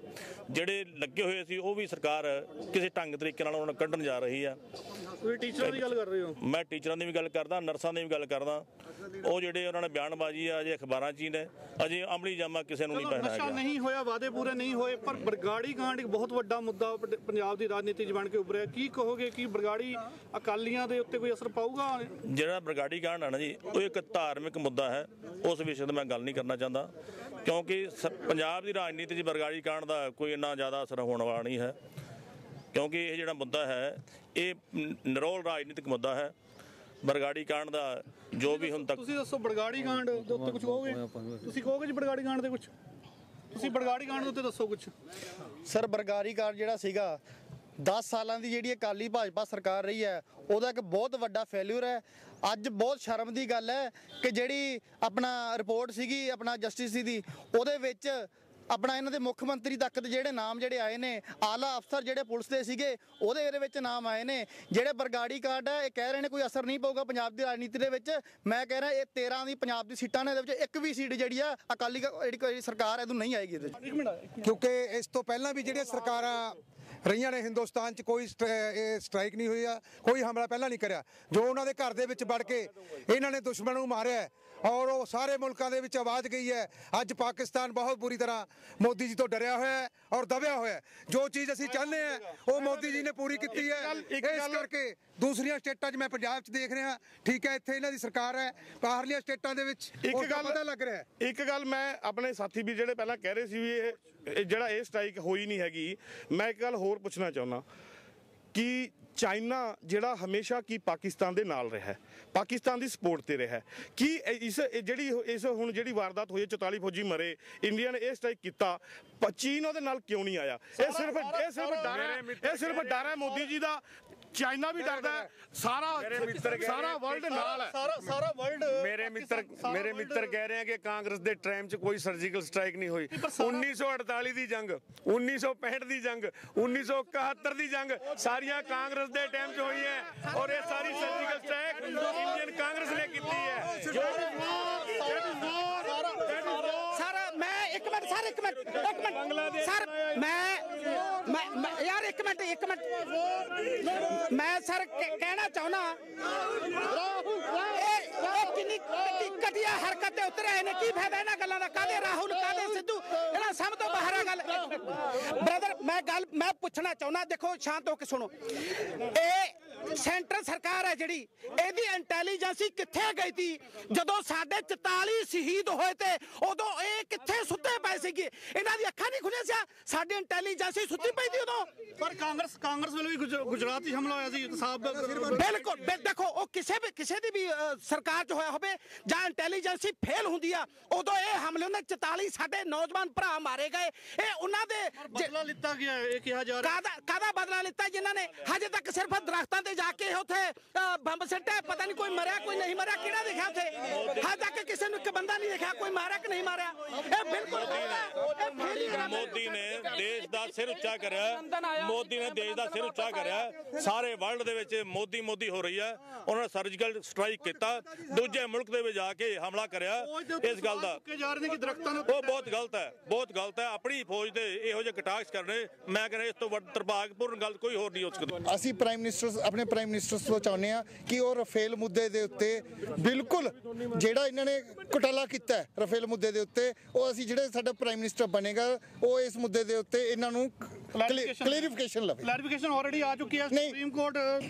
ਜਿਹੜੇ ਲੱਗੇ ਹੋਏ ਸੀ ਉਹ ਵੀ ਸਰਕਾਰ ਕਿਸੇ ਢੰਗ ਤਰੀਕੇ ਨਾਲ ਉਹਨਾਂ ਨੂੰ ਕੱਢਣ ਜਾ ਰਹੀ ਹੈ ਤੁਸੀਂ ਟੀਚਰਾਂ ਦੀ ਗੱਲ ਕਰ ਰਹੇ ਹੋ? ਮੈਂ ਟੀਚਰਾਂ ਦੀ ਵੀ ਗੱਲ ਕਰਦਾ ਨਰਸਾਂ ਦੀ ਵੀ ਗੱਲ ਕਰਦਾ। ਉਹ ਜਿਹੜੇ ਉਹਨਾਂ ਨੇ ਬਿਆਨਬਾਜ਼ੀ ਆ ਅਜੇ ਅਖਬਾਰਾਂ 'ਚ ਹੀ ਨੇ। ਅਜੇ ਅਮਲੀ ਜਾਮਾ ਕਿਸੇ ਨੂੰ ਨਹੀਂ ਪਹਿਨਾਇਆ ਗਿਆ ਨਹੀਂ ਹੋਇਆ ਵਾਅਦੇ ਪੂਰੇ ਨਹੀਂ ਹੋਏ ਪਰ ਬਰਗਾੜੀ ਕਾਂਡ ਇੱਕ ਬਹੁਤ ਵੱਡਾ ਮੁੱਦਾ ਪੰਜਾਬ ਦੀ ਰਾਜਨੀਤੀ 'ਚ ਬਣ ਕੇ ਉੱਭਰਿਆ। ਕੀ ਕਹੋਗੇ ਕਿ ਬਰਗਾੜੀ ਅਕਾਲੀਆਂ ਦੇ ਉੱਤੇ ਕੋਈ ਅਸਰ ਪਾਊਗਾ? ਜਿਹੜਾ ਬਰਗਾੜੀ ਕਾਂਡ ਹੈ ਨਾ ਜੀ ਉਹ ਇੱਕ ਧਾਰਮਿਕ ਮੁੱਦਾ ਹੈ ਉਸ ਵਿਸ਼ੇ ਤੇ ਮੈਂ ਗੱਲ ਨਹੀਂ ਕਰਨਾ ਚਾਹੁੰਦਾ। ਕਿਉਂਕਿ ਪੰਜਾਬ ਦੀ ਰਾਜਨੀਤੀ 'ਚ ਬਰਗਾੜੀ ਕਾਂਡ ਦਾ ਕੋਈ ਇੰਨਾ ਜ਼ਿਆਦਾ ਅਸਰ ਹੋਣ ਵਾਲਾ ਨਹੀਂ ਹੈ। ਕਿਉਂਕਿ ਇਹ ਜਿਹੜਾ ਮੁੱਦਾ ਹੈ ਇਹ ਨਿਰੋਲ ਰਾਜਨੀਤਿਕ ਮੁੱਦਾ ਹੈ। ਬਰਗਾੜੀ ਕਾਂਡ ਦਾ ਜੋ ਵੀ ਹੁਣ ਤੱਕ ਤੁਸੀਂ ਦੱਸੋ ਬਰਗਾੜੀ ਕਾਂਡ ਦੇ ਉੱਤੇ ਕੁਝ ਕਹੋਗੇ? ਤੁਸੀਂ ਕਹੋਗੇ ਜੀ ਬਰਗਾੜੀ ਕਾਂਡ ਦੇ ਕੁਝ ਤੁਸੀਂ ਬਰਗਾੜੀ ਕਾਂਡ ਦੇ ਉੱਤੇ ਦੱਸੋ ਕੁਝ ਸਰ ਬਰਗਾਰੀ ਕਾਰ ਜਿਹੜਾ ਸੀਗਾ 10 ਸਾਲਾਂ ਦੀ ਜਿਹੜੀ ਅਕਾਲੀ ਭਾਜਪਾ ਸਰਕਾਰ ਰਹੀ ਹੈ ਉਹਦਾ ਇੱਕ ਬਹੁਤ ਵੱਡਾ ਫੇਲਿਅਰ ਹੈ। ਅੱਜ ਬਹੁਤ ਸ਼ਰਮ ਦੀ ਗੱਲ ਹੈ ਕਿ ਜਿਹੜੀ ਆਪਣਾ ਰਿਪੋਰਟ ਸੀਗੀ ਆਪਣਾ ਜਸਟਿਸ ਦੀ ਉਹਦੇ ਵਿੱਚ ਆਪਣਾ ਇਹਨਾਂ ਦੇ ਮੁੱਖ ਮੰਤਰੀ ਤੱਕ ਦੇ ਜਿਹੜੇ ਨਾਮ ਜਿਹੜੇ ਆਏ ਨੇ ਆਲਾ ਅਫਸਰ ਜਿਹੜੇ ਪੁਲਿਸ ਦੇ ਸੀਗੇ ਉਹਦੇ ਇਹਦੇ ਵਿੱਚ ਨਾਮ ਆਏ ਨੇ। ਜਿਹੜੇ ਬਰਗਾੜੀ ਕਾਰਡ ਹੈ ਇਹ ਕਹਿ ਰਹੇ ਨੇ ਕੋਈ ਅਸਰ ਨਹੀਂ ਪਊਗਾ ਪੰਜਾਬ ਦੀ ਰਾਜਨੀਤੀ ਦੇ ਵਿੱਚ। ਮੈਂ ਕਹਿ ਰਿਹਾ ਇਹ 13 ਦੀ ਪੰਜਾਬ ਦੀ ਸੀਟਾਂ ਨੇ ਇਹਦੇ ਵਿੱਚ ਇੱਕ ਵੀ ਸੀਟ ਜਿਹੜੀ ਆ ਅਕਾਲੀ ਜਿਹੜੀ ਕੋਈ ਸਰਕਾਰ ਹੈ ਇਹਨੂੰ ਨਹੀਂ ਆਏਗੀ ਇਹਦੇ ਵਿੱਚ। ਕਿਉਂਕਿ ਇਸ ਤੋਂ ਪਹਿਲਾਂ ਵੀ ਜਿਹੜੀਆਂ ਸਰਕਾਰਾਂ ਰਹੀਆਂ ਨੇ ਹਿੰਦੁਸਤਾਨ 'ਚ ਕੋਈ ਸਟ- ਇਹ ਸਟ੍ਰਾਈਕ ਨਹੀਂ ਹੋਈ ਆ, ਕੋਈ ਹਮਲਾ ਪਹਿਲਾਂ ਨਹੀਂ ਕਰਿਆ। ਜੋ ਉਹਨਾਂ ਦੇ ਘਰ ਦੇ ਵਿੱਚ ਵੜ ਕੇ ਇਹਨਾਂ ਨੇ ਦੁਸ਼ਮਣ ਨੂੰ ਮਾਰਿਆ ਔਰ ਉਹ ਸਾਰੇ ਮੁਲਕਾਂ ਦੇ ਵਿੱਚ ਆਵਾਜ਼ ਗਈ ਹੈ। ਅੱਜ ਪਾਕਿਸਤਾਨ ਬਹੁਤ ਬੁਰੀ ਤਰ੍ਹਾਂ ਮੋਦੀ ਜੀ ਤੋਂ ਡਰਿਆ ਹੋਇਆ ਹੈ ਔਰ ਦਬਿਆ ਹੋਇਆ ਹੈ। ਜੋ ਚੀਜ਼ ਅਸੀਂ ਚਾਹੁੰਦੇ ਆ ਉਹ ਮੋਦੀ ਜੀ ਨੇ ਪੂਰੀ ਕੀਤੀ ਹੈ। ਇਸ ਕਰਕੇ ਦੂਸਰੀਆਂ ਸਟੇਟਾਂ 'ਚ ਮੈਂ ਪੰਜਾਬ 'ਚ ਦੇਖ ਰਿਹਾ ਠੀਕ ਹੈ ਇੱਥੇ ਇਹਨਾਂ ਦੀ ਸਰਕਾਰ ਹੈ ਬਾਹਰਲੀਆਂ ਸਟੇਟਾਂ ਦੇ ਵਿੱਚ ਇੱਕ ਗੱਲ ਪਤਾ ਲੱਗ ਰਿਹਾ ਇੱਕ ਗੱਲ ਮੈਂ ਆਪਣੇ ਸਾਥੀ ਵੀ ਜਿਹੜੇ ਪਹਿਲਾਂ ਕਹਿ ਰਹੇ ਸੀ ਵੀ ਇਹ ਜਿਹੜਾ ਇਹ ਸਟ੍ਰਾਈਕ ਹੋਈ ਨਹੀਂ ਹੈਗੀ ਮੈਂ ਇੱਕ ਗੱਲ ਹੋਰ ਪੁੱਛਣਾ ਚਾਹੁੰਦਾ ਕਿ ਚਾਈਨਾ ਜਿਹੜਾ ਹਮੇਸ਼ਾ ਕੀ ਪਾਕਿਸਤਾਨ ਦੇ ਨਾਲ ਰਿਹਾ ਹੈ ਪਾਕਿਸਤਾਨ ਦੀ ਸਪੋਰਟ ਤੇ ਰਿਹਾ ਹੈ। ਕੀ ਇਸ ਜਿਹੜੀ ਇਸ ਹੁਣ ਜਿਹੜੀ ਵਾਰਦਾਤ ਹੋਈ ਹੈ 44 ਫੌਜੀ ਮਰੇ ਇੰਡੀਆ ਨੇ ਇਹ ਸਟ੍ਰਾਈਕ ਕੀਤਾ ਚੀਨ ਉਹਦੇ ਨਾਲ ਕਿਉਂ ਨਹੀਂ ਆਇਆ? ਇਹ ਸਿਰਫ ਇਹ ਸਿਰਫ ਡਰ ਹੈ ਇਹ ਸਿਰਫ ਡਰ ਹੈ ਮੋਦੀ ਜੀ ਦਾ ਚਾਈਨਾ ਵੀ ਡਰਦਾ ਹੈ। ਸਾਰਾ ਸਾਰਾ ਵਰਲਡ ਨਾਲ ਹੈ। ਸਾਰਾ ਸਾਰਾ ਵਰਲਡ ਮੇਰੇ ਮਿੱਤਰ ਮੇਰੇ ਮਿੱਤਰ ਕਹਿ ਰਹੇ ਆ ਕਿ ਕਾਂਗਰਸ ਦੇ ਟਾਈਮ 'ਚ ਕੋਈ ਸਰਜੀਕਲ ਸਟ੍ਰਾਈਕ ਨਹੀਂ ਹੋਈ। 1948 ਦੀ ਜੰਗ 1965 ਦੀ ਜੰਗ 1971 ਦੀ ਜੰਗ ਸਾਰੀਆਂ ਕਾਂਗਰਸ ਦੇ ਟਾਈਮ 'ਚ ਹੋਈ ਹੈ ਔਰ ਇਹ ਸਾਰੀ ਸਰਜੀਕਲ ਸਟ੍ਰਾਈਕ ਇੰਡੀਅਨ ਕਾਂਗਰਸ ਨੇ ਕੀਤੀ ਹੈ। ਮੈਂ ਇੱਕ ਮਿੰਟ ਸਰ ਇੱਕ ਮਿੰਟ ਇੱਕ ਮਿੰਟ। ਸਰ ਮੈਂ ਮੈਂ ਯਾਰ ਇੱਕ ਮਿੰਟ ਇੱਕ ਮਿੰਟ। ਮੈਂ ਸਰ ਕਹਿਣਾ ਚਾਹੁੰਦਾ ਇਹ ਕਿੰਨੀ ਘਟੀਆ ਹਰਕਤ ਤੇ ਉਤਰ ਨੇ ਕੀ ਫਾਇਦਾ ਇਹਨਾਂ ਗੱਲਾਂ ਦਾ? ਕਾਦੇ ਰਾਹੁਲ ਕਾਦੇ ਸਿੱਧੂ? ਇਹਨਾਂ ਸਭ ਬ੍ਰਦਰ ਮੈਂ ਗੱਲ ਮੈਂ ਪੁੱਛਣਾ ਚਾਹੁੰਦਾ ਦੇਖੋ ਸ਼ਾਂਤ ਹੋ ਕੇ ਸੁਣੋ। ਇਹ ਸੈਂਟਰ ਸਰਕਾਰ ਹੈ ਜਿਹੜੀ ਇਹਦੀ ਇੰਟੈਲੀਜੈਂਸ ਕਿੱਥੇ ਗਈ ਸੀ? ਜਦੋਂ ਸਾਡੇ 44 ਸ਼ਹੀਦ ਹੋਏ ਤੇ ਉਦੋਂ ਇਹ ਕਿੱਥੇ ਸੁੱਤੇ ਪਏ ਸੀਗੇ? ਇਹਨਾਂ ਦੀ ਅੱਖਾਂ ਨਹੀਂ ਖੁੱਲੀਆਂ ਸੀ ਸਾਡੀ ਇੰਟੈਲੀਜੈਂਸ ਸੁੱਤੀ ਪਈ ਸੀ ਉਦੋਂ। ਪਰ ਕਾਂਗਰਸ ਕਾਂਗਰਸ ਵੱਲੋਂ ਵੀ ਗੁਜ- ਗੁਜਰਾਤ 'ਚ ਹਮਲਾ ਹੋਇਆ ਸੀ ਸਾਹਬ ਬਿਲਕੁਲ। ਬਿਲ- ਦੇਖੋ ਉਹ ਕਿਸੇ ਵੀ ਕਿਸੇ ਦੀ ਵੀ ਸਰਕਾਰ 'ਚ ਹੋਇਆ ਹੋਵੇ ਜਾਂ ਇੰਟੈਲੀਜੈਂਸ ਫੇਲ ਹੁੰਦੀ ਆ ਉਦੋਂ ਇਹ ਹਮਲੇ ਹੁੰਦੇ 44 ਸਾਡੇ ਨੌਜਵਾਨ ਭਰਾ ਮਾਰੇ ਗਏ। ਇਹ ਉਹਨਾਂ ਦੇ ਬਦਲਾ ਲਿੱਤਾ ਗਿਆ ਇਹ ਕਿਹਾ ਜਾ ਰਿਹਾ। ਕਾਦਾ ਕਾਦਾ ਬਦਲਾ ਲਿੱਤਾ ਜਿਨ੍ਹਾਂ ਨੇ? ਹਜੇ ਤੱਕ ਸਿਰਫ ਦਰਖਤਾਂ ਤੇ ਜਾ ਕੇ ਉੱਥੇ ਬੰਬ ਸਿੱਟਿਆ ਪਤਾ ਨਹੀਂ ਕੋਈ ਮਰਿਆ ਕੋਈ ਨਹੀਂ ਮਰਿਆ ਕਿਹੜਾ ਦੇਖਿਆ ਉੱਥੇ? ਹਜੇ ਤੱਕ ਕਿਸੇ ਨੂੰ ਇੱਕ ਬੰਦਾ ਨਹੀਂ ਦੇਖਿਆ ਕੋਈ ਮਾਰਿਆ ਕਿ ਨਹੀਂ ਮਾਰਿਆ? ਇਹ ਬਿਲਕੁਲ ਮੋਦੀ ਨੇ ਦੇਸ਼ ਦਾ ਸਿਰ ਉੱਚਾ ਕਰਿਆ। ਮੋਦੀ ਨੇ ਦੇਸ਼ ਦਾ ਸਿਰ ਉੱਚਾ ਕਰਿਆ। ਸਾਰੇ ਵਰਲਡ ਦੇ ਵਿੱਚ ਮੋਦੀ ਮੋਦੀ ਹੋ ਰਹੀ ਹੈ। ਉਹਨਾਂ ਨੇ ਸਰਜੀਕਲ ਸਟ੍ਰਾਈਕ ਕੀਤਾ। ਦੂਜੇ ਮੁਲਕ ਦੇ ਵਿੱਚ ਜਾ ਕੇ ਹਮਲਾ ਕਰਿਆ। ਇਸ ਗੱਲ ਦਾ ਉਹ ਬਹੁਤ ਗਲਤ ਹੈ। ਬਹੁਤ ਗਲਤ ਹੈ। ਆਪਣੀ ਫੌਜ ਦੇ ਇਹੋ ਜਿਹੇ ਕਟਾਕਸ ਕਰਨੇ ਮੈਂ ਕਹਿੰਦਾ ਇਸ ਤੋਂ ਵੱਧ ਦੁਰਭਾਗਪੂਰਨ ਗੱਲ ਕੋਈ ਹੋਰ ਨਹੀਂ ਹੋ ਸਕਦੀ। ਅਸੀਂ ਪ੍ਰਾਈਮ ਮਿਨਿਸਟਰ ਆਪਣੇ ਪ੍ਰਾਈਮ ਮਿਨਿਸਟਰ ਤੋਂ ਚਾਹੁੰਦੇ ਆ ਕਿ ਉਹ ਰਫੇਲ ਮੁੱਦੇ ਦੇ ਉੱਤੇ ਬਿਲਕੁਲ ਜਿਹੜਾ ਇਹਨਾਂ ਨੇ ਘੁਟਾਲਾ ਕੀਤਾ ਹੈ ਰਫੇਲ ਮੁੱਦੇ ਦੇ ਉੱਤੇ, ਉਹ ਅਸੀਂ ਜਿਹੜੇ ਸਾਡਾ ਪ੍ਰਾਈਮ ਮਿਨਿਸਟਰ ਬਣੇਗਾ, ਉਹ ਇਸ ਮੁੱਦੇ ਦੇ ਉੱਤੇ ਇਹਨਾਂ ਨੂੰ ਕਲੀਅਰਿਫਿਕੇਸ਼ਨ ਲਵੇ। ਕਲੈਰੀਫਿਕੇਸ਼ਨ ਆਲਰੇਡੀ ਆ ਚੁੱਕੀ ਹੈ। ਸੁਪਰੀਮ ਕੋਰਟ ਅ,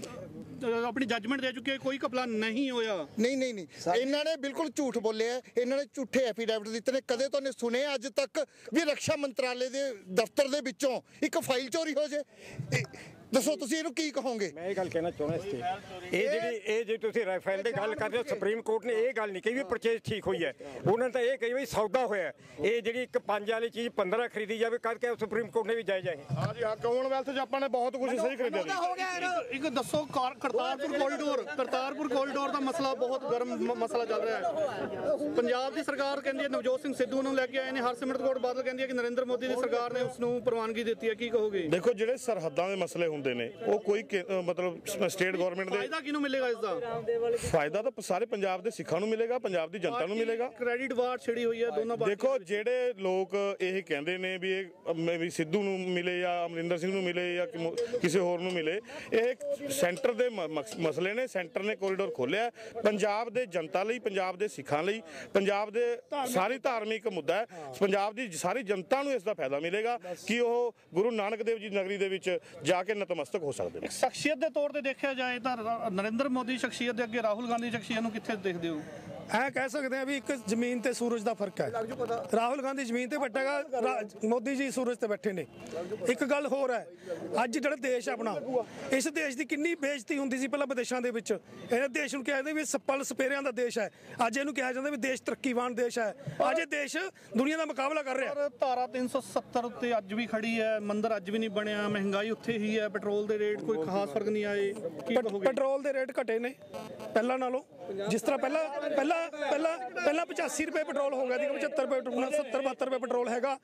ਆਪਣੀ ਜੱਜਮੈਂਟ ਦੇ ਚੁੱਕੀ ਹੈ। ਕੋਈ ਕਪਲਾ ਨਹੀਂ ਹੋਇਆ। ਨਹੀਂ ਨਹੀਂ ਨਹੀਂ। ਇਹਨਾਂ ਨੇ ਬਿਲਕੁਲ ਝੂਠ ਬੋਲਿਆ ਹੈ। ਇਹਨਾਂ ਨੇ ਝੂਠੇ ਐਫੀਡੈਵਿਟ ਦਿੱਤੇ ਨੇ। ਕਦੇ ਤੁਹਾਨੂੰ ਸੁਣਿਆ ਅੱਜ ਤੱਕ ਵੀ ਰੱਖਿਆ ਮੰਤਰਾਲੇ ਦੇ ਦਫ਼ਤਰ ਦੇ ਵਿੱਚੋਂ। ਇੱਕ ਫਾਈਲ ਚੋਰੀ ਹੋ ਜੇ। ਇਹ- ਦੱਸੋ ਤੁਸੀਂ ਇਹਨੂੰ ਕੀ ਕਹੋਗੇ? ਮੈਂ ਇਹ ਗੱਲ ਕਹਿਣਾ ਚਾਹੁੰਦਾ ਇਸ ਤੇ। ਇਹ ਜਿਹੜੀ ਇਹ ਜੇ ਤੁਸੀਂ ਰਾਫੇਲ ਦੀ ਗੱਲ ਕਰਦੇ ਹੋ ਸੁਪਰੀਮ ਕੋਰਟ ਨੇ ਇਹ ਗੱਲ ਨਹੀਂ ਕਹੀ ਵੀ ਪਰਚੇਸ ਠੀਕ ਹੋਈ ਹੈ। ਉਹਨਾਂ ਨੇ ਤਾਂ ਇਹ ਕਹੀ ਵੀ ਸੌਦਾ ਹੋਇਆ ਹੈ। ਇਹ ਜਿਹੜੀ ਇੱਕ ਪੰਜ ਵਾਲੀ ਚੀਜ਼ 15 ਖਰੀਦੀ ਜਾਵੇ ਕਰਕੇ ਸੁਪਰੀਮ ਕੋਰਟ ਨੇ ਵੀ ਜਾਇਜ਼ ਹੈ ਹਾਂਜੀ ਹਾਂ ਕਾਮਨਵੈਲਥ 'ਚ ਆਪਾਂ ਨੇ ਬਹੁਤ ਕੁਝ ਸਹੀ ਖਰੀਦਿਆ ਜੀ। ਇੱਕ- ਦੱਸੋ ਕਾਰ- ਕਰਤਾਰਪੁਰ ਕੋਰੀਡੋਰ ਕਰਤਾਰਪੁਰ ਕੋਰੀਡੋਰ ਦਾ ਮਸਲਾ ਬਹੁਤ ਗਰਮ ਮਸਲਾ ਚੱਲ ਰਿਹਾ ਹੈ। ਪੰਜਾਬ ਦੀ ਸਰਕਾਰ ਕਹਿੰਦੀ ਹੈ ਨਵਜੋਤ ਸਿੰਘ ਸਿੱਧੂ ਨੂੰ ਲੈ ਕੇ ਆਏ ਨੇ ਹਰਸਿਮਰਤ ਕੌਰ ਬਾਦਲ ਕਹਿੰਦੀ ਹੈ ਕਿ ਨਰਿੰਦਰ ਮੋਦੀ ਦੀ ਸਰਕਾਰ ਨੇ ਉਸ ਨੂੰ ਪ੍ਰਵਾਨਗੀ ਦਿੱਤੀ ਹੈ। ਕੀ ਕਹੋਗੇ? ਦੇਖੋ ਜਿਹੜੇ ਸਰਹੱਦਾਂ ਦੇ ਮਸਲੇ ਹੁੰਦੇ ਨੇ। ਉਹ ਕੋਈ ਕੇ- ਅ, ਮਤਲਬ ਸਟੇਟ ਗਵਰਨਮੈਂਟ ਦੇ ਫਾਇਦਾ ਕਿਹਨੂੰ ਮਿਲੇਗਾ ਇਸ ਦਾ? ਫਾਇਦਾ ਤਾਂ ਸਾਰੇ ਪੰਜਾਬ ਦੇ ਸਿੱਖਾਂ ਨੂੰ ਮਿਲੇਗਾ ਪੰਜਾਬ ਦੀ ਜਨਤਾ ਨੂੰ ਮਿਲੇਗਾ। ਕ੍ਰੈਡਿਟ ਵਾਰ ਛਿੜੀ ਹੋਈ ਹੈ ਦੋਨੋਂ ਪਾਰਟੀਆਂ ਦੇਖੋ ਜਿਹੜੇ ਲੋਕ ਇਹ ਕਹਿੰਦੇ ਨੇ ਵੀ ਇਹ ਅਮ, ਵੀ ਸਿੱਧੂ ਨੂੰ ਮਿਲੇ ਜਾਂ ਅਮਰਿੰਦਰ ਸਿੰਘ ਨੂੰ ਮਿਲੇ ਜਾਂ ਕਿਮੋ- ਕਿਸੇ ਹੋਰ ਨੂੰ ਮਿਲੇ ਇਹ ਸੈਂਟਰ ਦੇ ਮ- ਮਕਸ- ਮਸਲੇ ਨੇ ਸੈਂਟਰ ਨੇ ਕੋਰੀਡੋਰ ਖੋਲਿਆ ਪੰਜਾਬ ਦੇ ਜਨਤਾ ਲਈ ਪੰਜਾਬ ਦੇ ਸਿੱਖਾਂ ਲਈ ਪੰਜਾਬ ਦੇ ਸਾਰੀ ਧਾਰਮਿਕ ਮੁੱਦਾ ਹੈ। ਪੰਜਾਬ ਦੀ ਸਾਰੀ ਜਨਤਾ ਨੂੰ ਇਸ ਦਾ ਫਾਇਦਾ ਮਿਲੇਗਾ ਕਿ ਉਹ ਗੁਰੂ ਨਾਨਕ ਦੇਵ ਜੀ ਨਗਰੀ ਦੇ ਵਿੱਚ ਜਾ ਕੇ ਨਤਮਸਤਕ ਹੋ ਸਕਦੇ ਨੇ। ਸ਼ਖਸੀਅਤ ਦੇ ਤੌਰ ਤੇ ਦੇਖਿਆ ਜਾਏ ਤਾਂ ਨਰਿੰਦਰ ਮੋਦੀ ਸ਼ਖਸੀਅਤ ਦੇ ਅੱਗੇ ਰਾਹੁਲ ਗਾਂਧੀ ਸ਼ਖਸੀਅਤ ਨੂੰ ਕਿੱਥੇ ਦੇਖਦੇ ਹੋ? ਐ ਕਹਿ ਸਕਦੇ ਆ ਵੀ ਇੱਕ ਜ਼ਮੀਨ ਤੇ ਸੂਰਜ ਦਾ ਫ਼ਰਕ ਹੈ। ਰਾਹੁਲ ਗਾਂਧੀ ਜ਼ਮੀਨ ਤੇ ਬੈਠੇਗਾ ਮੋਦੀ ਜੀ ਸੂਰਜ ਤੇ ਬੈਠੇ ਨੇ। ਇੱਕ ਗੱਲ ਹੋਰ ਹੈ ਅੱਜ ਜਿਹੜਾ ਦੇਸ਼ ਆਪਣਾ ਇਸ ਦੇਸ਼ ਦੀ ਕਿੰਨੀ ਬੇਇੱਜ਼ਤੀ ਹੁੰਦੀ ਸੀ ਪਹਿਲਾਂ ਵਿਦੇਸ਼ਾਂ ਦੇ ਵਿੱਚ। ਇਹ ਦੇਸ਼ ਨੂੰ ਕਿਹਾ ਜਾਂਦਾ ਵੀ ਸੱਪਲ ਸਪੇਰਿਆਂ ਦਾ ਦੇਸ਼ ਹੈ। ਅੱਜ ਇਹਨੂੰ ਕਿਹਾ ਜਾਂਦਾ ਵੀ ਦੇਸ਼ ਤਰੱਕੀਵਾਨ ਦੇਸ਼ ਹੈ। ਅੱਜ ਇਹ ਦੇਸ਼ ਦੁਨੀਆ ਦਾ ਮੁਕਾਬਲਾ ਕਰ ਰਿਹਾ ਪਰ ਧਾਰਾ 370 ਉੱਤੇ ਅੱਜ ਵੀ ਖੜੀ ਹੈ ਮੰਦਰ ਅੱਜ ਵੀ ਨਹੀਂ ਬਣਿਆ ਮਹਿੰਗਾਈ ਉੱਥੇ ਹੀ ਹੈ ਪੈਟਰੋਲ ਦੇ ਰੇਟ ਕੋਈ ਖਾਸ ਫ਼ਰਕ ਨਹੀਂ ਆਏ। ਕੀ ਪੈਟ- ਕਹੋਗੇ? ਪੈਟਰੋਲ ਦੇ ਰੇਟ ਘਟੇ ਨੇ ਪਹਿਲਾਂ ਨਾਲੋਂ। ਜਿਸ ਤਰ੍ਹਾਂ ਪਹਿਲਾਂ ਪਹਿਲਾਂ ਪਹਿਲਾਂ ਪਹਿਲਾਂ 85 ਰੁਪਏ ਪੈਟਰੋਲ ਹੋ ਗਿਆ ਸੀ 75 ਰੁਪਏ ਹੁਣ 70 72 ਰੁਪਏ ਪੈਟਰੋਲ ਹੈਗਾ।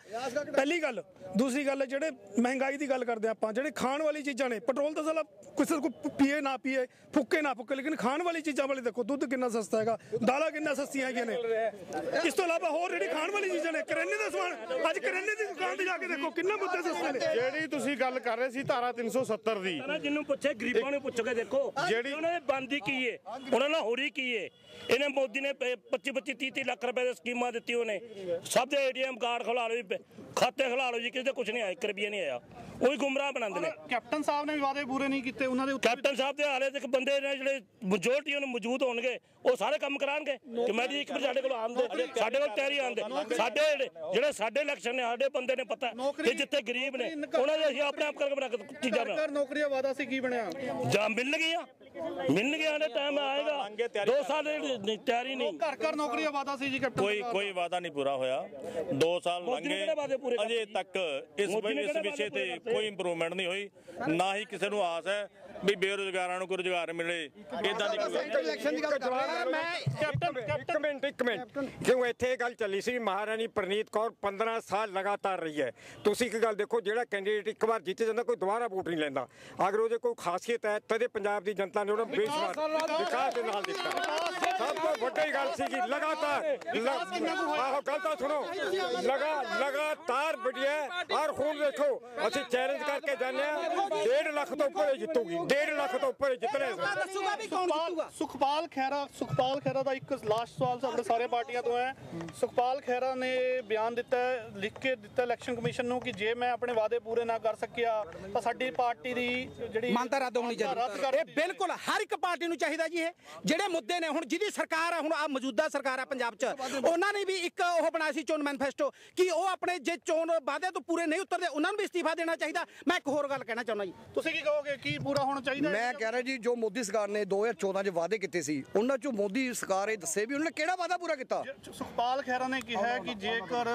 ਪਹਿਲੀ ਗੱਲ। ਦੂਸਰੀ ਗੱਲ ਜਿਹੜੇ ਮਹਿੰਗਾਈ ਦੀ ਗੱਲ ਕਰਦੇ ਆਪਾਂ ਜਿਹੜੇ ਖਾਣ ਵਾਲੀ ਚੀਜ਼ਾਂ ਨੇ ਪੈਟਰੋਲ ਤਾਂ ਸਾਲਾ ਕਿਸੇ ਕੋ ਪੀਏ ਨਾ ਪੀਏ ਫੁੱਕੇ ਨਾ ਫੁੱਕੇ ਲੇਕਿਨ ਖਾਣ ਵਾਲੀ ਚੀਜ਼ਾਂ ਵਾਲੇ ਦੇਖੋ ਦੁੱਧ ਕਿੰਨਾ ਸਸਤਾ ਹੈਗਾ ਦਾਲਾਂ ਕਿੰਨਾ ਸਸਤੀਆਂ ਹੈਗੀਆਂ ਨੇ। ਇਸ ਤੋਂ ਇਲਾਵਾ ਹੋਰ ਜਿਹੜੀ ਖਾਣ ਵਾਲੀ ਚੀਜ਼ਾਂ ਨੇ ਕਰਿਆਨੇ ਦਾ ਸਮਾਨ ਅੱਜ ਕਰਿਆਨੇ ਦੀ ਦੁਕਾਨ ਤੇ ਜਾ ਕੇ ਦੇਖੋ ਕਿੰਨਾ ਮੁੱਦੇ ਸਸਤੇ ਨੇ। ਜਿਹੜੀ ਤੁਸੀਂ ਗੱਲ ਕਰ ਰਹੇ ਸੀ ਧਾਰਾ 370 ਦੀ। ਜਿਹਨੂੰ ਪੁੱਛੇ ਗਰੀਬਾਂ ਨੂੰ ਪੁੱਛ ਕੇ ਦੇਖੋ ਜਿਹੜੀ ਉਹਨਾਂ ਨੇ ਬੰਦੀ ਕੀ ਏ ਉਹਨਾਂ ਨਾਲ ਹੋਰੀ ਕੀ ਏ ਇਹਨੇ ਮੋਦੀ ਨੇ 25 25 30 30 ਲੱਖ ਰੁਪਏ ਦੀ ਸਕੀਮਾਂ ਦਿੱਤੀ ਉਹਨੇ। ਸਭ ਦੇ ਏਟੀਐਮ ਕਾਰਡ ਖੁਲਾ ਲਓ ਜੀ ਖਾਤੇ ਖੁਲਾ ਲਓ ਜੀ ਕਿਸੇ ਦੇ ਕੁਝ ਨਹੀਂ ਆਇਆ 1 ਰੁਪਿਆ ਨਹੀਂ ਆਇਆ। ਉਹੀ ਗੁੰਮਰਾਹ ਬਣਾਉਂਦੇ ਨੇ। ਕੈਪਟਨ ਸਾਹਿਬ ਨੇ ਵੀ ਵਾਅਦੇ ਪੂਰੇ ਨਹੀਂ ਕੀਤੇ ਉਹਨਾਂ ਦੇ ਉੱਤੇ ਕੈਪਟਨ ਸਾਹਿਬ ਦੇ ਹਾਲੇ ਤੱਕ ਬੰਦੇ ਨੇ ਜਿਹੜੇ ਮੈਜੋਰਟੀ ਉਹਨੂੰ ਮੌਜੂਦ ਹੋਣਗੇ ਉਹ ਸਾਰੇ ਕੰਮ ਕਰਾਣਗੇ ਕਮੇਟੀ ਇੱਕ ਵਾਰ ਸਾਡੇ ਕੋਲ ਆਉਂਦੇ ਸਾਡੇ ਕੋਲ ਤਿਆਰੀ ਆਉਂਦੇ। ਸਾਡੇ ਜਿਹੜੇ- ਜਿਹੜੇ ਸਾਡੇ ਇਲੈਕਸ਼ਨ ਨੇ ਸਾਡੇ ਬੰਦੇ ਨੇ ਪਤਾ ਕਿ ਜਿੱਥੇ ਗਰੀਬ ਨੇ ਉਹਨਾਂ ਦੇ ਅਸੀਂ ਆਪਣੇ ਆਪ ਕਰਕੇ ਬਣਾ ਕੇ ਚੀਜ਼ਾਂ ਬਣਾ ਸਰਕਾਰ ਨੌਕਰੀਆਂ ਵਾਅਦਾ ਸੀ ਕੀ ਬਣਿਆ? ਜਾਂ ਮਿਲ ਗਈਆਂ? ਮਿਲ ਗਈਆਂ ਨੇ ਟਾਈਮ ਆਏਗਾ। ਦੋ ਸਾਲ ਦੀ ਤਿਆਰੀ ਨਹੀਂ। ਘਰ ਘਰ ਨੌਕਰੀਆਂ ਵਾਅਦਾ ਸੀ ਜੀ ਕੈਪਟਨ ਕੋਈ ਕੋਈ ਵਾਅਦਾ ਨਹੀਂ ਪੂਰਾ ਹੋਇਆ। 2 ਸਾਲ ਮੋਦੀ ਨੇ ਲੰਘੇ। ਕਿਹੜੇ ਵਾਅਦੇ ਪੂਰੇ ਅਜੇ ਤੱਕ ਇਸ ਇਸ ਵਿਸ਼ੇ ਤੇ ਕੋਈ ਇੰਪਰੂਵਮੈਂਟ ਨਹੀਂ ਹੋਈ। ਨਾ ਹੀ ਕਿਸੇ ਨੂੰ ਆਸ ਹੈ ਵੀ ਬੇਰੋਜ਼ਗਾਰਾਂ ਨੂੰ ਕੋਈ ਰੋਜ਼ਗਾਰ ਮਿਲੇ। ਇਦਾਂ ਦੀ ਇਲੈਕਸ਼ਨ ਦੀ ਗੱਲ ਕਰ ਰਿਹਾ ਮੈਂ ਕੈਪਟਨ ਕੈਪਟਨ ਮਿੰਟ ਇੱਕ ਮਿੰਟ। ਕਿਉਂ ਇੱਥੇ ਇਹ ਗੱਲ ਚੱਲੀ ਸੀ? ਮਹਾਰਾਣੀ ਪ੍ਰਨੀਤ ਕੌਰ 15 ਸਾਲ ਲਗਾਤਾਰ ਰਹੀ ਹੈ। ਤੁਸੀਂ ਇੱਕ ਗੱਲ ਦੇਖੋ ਜਿਹੜਾ ਕੈਂਡੀਡੇਟ ਇੱਕ ਵਾਰ ਜਿੱਤ ਜਾਂਦਾ ਕੋਈ ਦੁਬਾਰਾ ਵੋਟ ਨਹੀਂ ਲੈਂਦਾ। ਅਗਰ ਉਹਦੇ ਕੋਈ ਖਾਸੀਅਤ ਹੈ ਤਦੇ ਪੰਜਾਬ ਦੀ ਜਨਤਾ ਨੇ ਉਹਨੂੰ ਬੇਸ਼ਮਾਰ ਵਿਕਾਸ ਦੇ ਨਾਲ ਦਿੱਤਾ। ਸਭ ਤੋਂ ਵੱਡੀ ਗੱਲ ਸੀ ਕਿ ਲਗਾਤਾਰ ਆਹੋ ਗੱਲ ਤਾਂ ਸੁਣੋ। ਲਗਾ ਲਗਾਤਾਰ ਵਧੀਆ ਔਰ ਹੁਣ ਦੇਖੋ ਅਸੀਂ ਚੈਲੰਜ ਕਰਕੇ ਜਾਣਿਆ 1.5 ਲੱਖ ਤੋਂ ਉੱਪਰ ਜਿੱਤੂਗੀ। 1.5 ਲੱਖ ਤੋਂ ਉੱਪਰ ਜਿੱਤਣੇ ਸੁਖਪਾਲ ਸੁਖਪਾਲ ਖਹਿਰਾ ਸੁਖਪਾਲ ਖਹਿਰਾ ਦਾ ਇੱਕ ਲਾਸਟ ਸਵਾਲ ਸਾਡੇ ਸਾਰੇ ਪਾਰਟੀਆਂ ਤੋਂ ਹੈ। ਸੁਖਪਾਲ ਖਹਿਰਾ ਨੇ ਬਿਆਨ ਦਿੱਤਾ ਹੈ, ਲਿਖ ਕੇ ਦਿੱਤਾ ਇਲੈਕਸ਼ਨ ਕਮਿਸ਼ਨ ਨੂੰ ਕਿ ਜੇ ਮੈਂ ਆਪਣੇ ਵਾਅਦੇ ਪੂਰੇ ਨਾ ਕਰ ਸਕਿਆ ਤਾਂ ਸਾਡੀ ਪਾਰਟੀ ਦੀ ਜਿਹੜੀ ਮਾਨਤਾ ਰੱਦ ਹੋਣੀ ਚਾਹੀਦੀ। ਇਹ ਬਿਲਕੁਲ ਹਰ ਇੱਕ ਪਾਰਟੀ ਨੂੰ ਚਾਹੀਦਾ ਜੀ ਇਹ। ਜਿਹੜੇ ਮੁੱਦੇ ਨੇ ਹੁਣ ਜਿਹਦੀ ਸਰਕਾਰ ਹੈ ਹੁਣ ਆ ਮੌਜੂਦਾ ਸਰਕਾਰ ਹੈ ਪੰਜਾਬ 'ਚ ਉਹਨਾਂ ਨੇ ਵੀ ਇੱਕ ਉਹ ਬਣਾਇਆ ਸੀ ਚੋਣ ਮੈਨੀਫੈਸਟੋ ਕਿ ਉਹ ਆਪਣੇ ਜੇ ਚੋਣ ਵਾਅਦੇ ਤੋਂ ਪੂਰੇ ਨਹੀਂ ਉਤਰਦੇ ਉਹਨਾਂ ਨੂੰ ਵੀ ਅਸਤੀਫਾ ਦੇਣਾ ਚਾਹੀਦਾ। ਮੈਂ ਇੱਕ ਹੋਰ ਗੱਲ ਕਹਿਣਾ ਚਾਹੁੰਦਾ ਜੀ। ਤੁਸੀਂ ਕੀ ਕਹੋਗੇ ਕੀ ਪੂਰਾ ਹੋਣਾ ਨੂੰ ਚਾਹੀਦਾ ਮੈਂ ਕਹਿ ਰਿਹਾ ਜੀ ਜੋ ਮੋਦੀ ਸਰਕਾਰ ਨੇ 2014 'ਚ ਵਾਅਦੇ ਕੀਤੇ ਸੀ ਉਹਨਾਂ 'ਚੋਂ ਮੋਦੀ ਸਰਕਾਰ ਇਹ ਦੱਸੇ ਵੀ ਉਹਨਾਂ ਨੇ ਕਿਹੜਾ ਵਾਅਦਾ ਪੂਰਾ ਕੀਤਾ? ਸੁਖਪਾਲ ਖਹਿਰਾ ਨੇ ਕਿਹਾ ਕਿ ਜੇਕਰ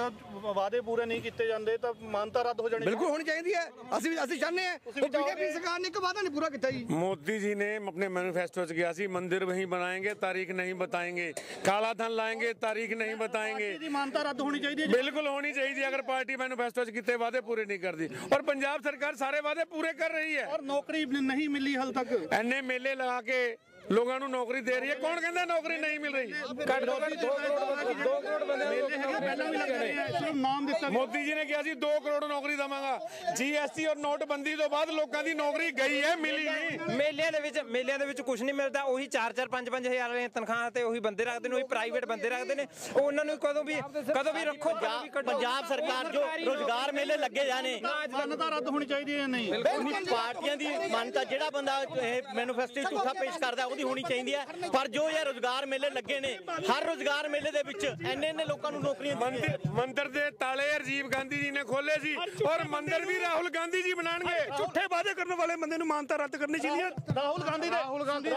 ਵਾਅਦੇ ਪੂਰੇ ਨਹੀਂ ਕੀਤੇ ਜਾਂਦੇ ਤਾਂ ਮਾਨਤਾ ਰੱਦ ਹੋ ਜਾਣੀ ਬਿਲਕੁਲ ਹੋਣੀ ਚਾਹੀਦੀ ਹੈ। ਅਸੀਂ ਵੀ ਅਸੀਂ ਚਾਹੁੰਦੇ ਹਾਂ। ਉਹ ਬੀਜੇਪੀ ਸਰਕਾਰ ਨੇ ਇੱਕ ਵਾਅਦਾ ਨਹੀਂ ਪੂਰਾ ਕੀਤਾ ਜੀ। ਮੋਦੀ ਜੀ ਨੇ ਆਪਣੇ ਮੈਨੀਫੈਸਟੋ 'ਚ ਕਿਹਾ ਸੀ ਮੰਦਿਰ ਵਹੀਂ ਬਣਾਏਗੇ ਤਾਰੀਖ ਨਹੀਂ ਬਤਾਏਗੇ। ਕਾਲਾ ਧਨ ਲਾਏਗੇ ਤਾਰੀਖ ਨਹੀਂ ਬਤਾਏਗੇ। ਦੀ ਮਾਨਤਾ ਰੱਦ ਹੋਣੀ ਚਾਹੀਦੀ ਹੈ ਬਿਲਕੁਲ ਹੋਣੀ ਚਾਹੀਦੀ ਅਗਰ ਪਾਰਟੀ ਮੈਨੀਫੈਸਟੋ 'ਚ ਕੀਤੇ ਵਾਅਦੇ ਪੂਰੇ ਨਹੀਂ ਕਰਦੀ। ਔਰ ਪੰਜਾਬ ਸਰਕਾਰ ਸਾਰੇ ਵਾਅਦੇ ਪੂਰੇ ਕਰ ਰਹੀ ਹੈ। ਔਰ ਨੌਕਰੀ ਨਹੀਂ ਮਿਲੀ ਹਾਲ ਤੱਕ? ਐਨੇ ਮੇਲੇ ਲਗਾ ਕੇ ਲੋਕਾਂ ਨੂੰ ਨੌਕਰੀ ਦੇ ਰਹੀ ਹੈ। ਕੌਣ ਕਹਿੰਦਾ ਨੌਕਰੀ ਨਹੀਂ ਮਿਲ ਰਹੀ? ਘੱਟ ਤੋਂ ਘੱਟ 2 ਕਰੋੜ 2 ਕਰੋੜ ਬੰਦੇ ਮੇਲੇ ਹੈਗੇ ਪਹਿਲਾਂ ਵੀ ਲੱਗ ਰਹੇ ਆ ਸਿਰਫ ਨਾਮ ਦਿੱਤਾ ਮੋਦੀ ਜੀ ਨੇ ਕਿਹਾ ਸੀ 2 ਕਰੋੜ ਨੌਕਰੀ ਦਵਾਂਗਾ। ਜੀਐਸਟੀ ਔਰ ਨੋਟਬੰਦੀ ਤੋਂ ਬਾਅਦ ਲੋਕਾਂ ਦੀ ਨੌਕਰੀ ਗਈ ਹੈ ਮਿਲੀ ਨਹੀਂ। ਮੇਲਿਆਂ ਦੇ ਵਿੱਚ ਮੇਲਿਆਂ ਦੇ ਵਿੱਚ ਕੁਝ ਨਹੀਂ ਮਿਲਦਾ। ਉਹੀ 4-4 5-5 ਹਜ਼ਾਰ ਵਾਲੀਆਂ ਤਨਖਾਹਾਂ ਤੇ ਉਹੀ ਬੰਦੇ ਰੱਖਦੇ ਨੇ ਉਹੀ ਪ੍ਰਾਈਵੇਟ ਬੰਦੇ ਰੱਖਦੇ ਨੇ। ਉਹ ਉਹਨਾਂ ਨੂੰ ਕਦੋਂ ਵੀ ਕਦੋਂ ਵੀ ਰੱਖੋ। ਪੰਜਾਬ ਸਰਕਾਰ ਜੋ ਰੋਜ਼ਗਾਰ ਮੇਲੇ ਲੱਗੇ ਜਾਣੇ। ਮਾਨਤਾ ਰੱਦ ਹੋਣੀ ਚਾਹੀਦੀ ਹੈ ਜਾਂ ਨਹੀਂ? ਬਿਲਕੁਲ। ਪਾਰਟੀਆਂ ਦੀ ਮਾਨਤਾ ਜਿਹੜਾ ਬੰਦਾ ਇਹ ਮੈਨੀਫੈਸਟੋ ਝੂਠਾ ਪੇਸ਼ ਕਰਦਾ ਉਹਦੀ ਹੋਣੀ ਚਾਹੀਦੀ ਹੈ ਪਰ ਜੋ ਇਹ ਰੋਜ਼ਗਾਰ ਮੇਲੇ ਲੱਗੇ ਨੇ ਹਰ ਰੋਜ਼ਗਾਰ ਮੇਲੇ ਦੇ ਵਿੱਚ ਇੰਨੇ ਇੰਨੇ ਲੋਕਾਂ ਨੂੰ ਨੌਕਰੀਆਂ ਮੰਦਿਰ ਮੰਦਿਰ ਦੇ ਤਾਲੇ ਰਾਜੀਵ ਗਾਂਧੀ ਜੀ ਨੇ ਖੋਲੇ ਸੀ ਔਰ ਮੰਦਿਰ ਵੀ ਰਾਹੁਲ ਗਾਂਧੀ ਜੀ ਬਣਾਣਗੇ ਝੂਠੇ ਵਾਅਦੇ ਕਰਨ ਵਾਲੇ ਬੰਦੇ ਨੂੰ ਮਾਨਤਾ ਰੱਦ ਕਰਨੀ ਚਾਹੀਦੀ ਹੈ ਰਾਹੁਲ ਗਾਂਧੀ ਦੇ ਰਾਹੁਲ ਗਾਂਧੀ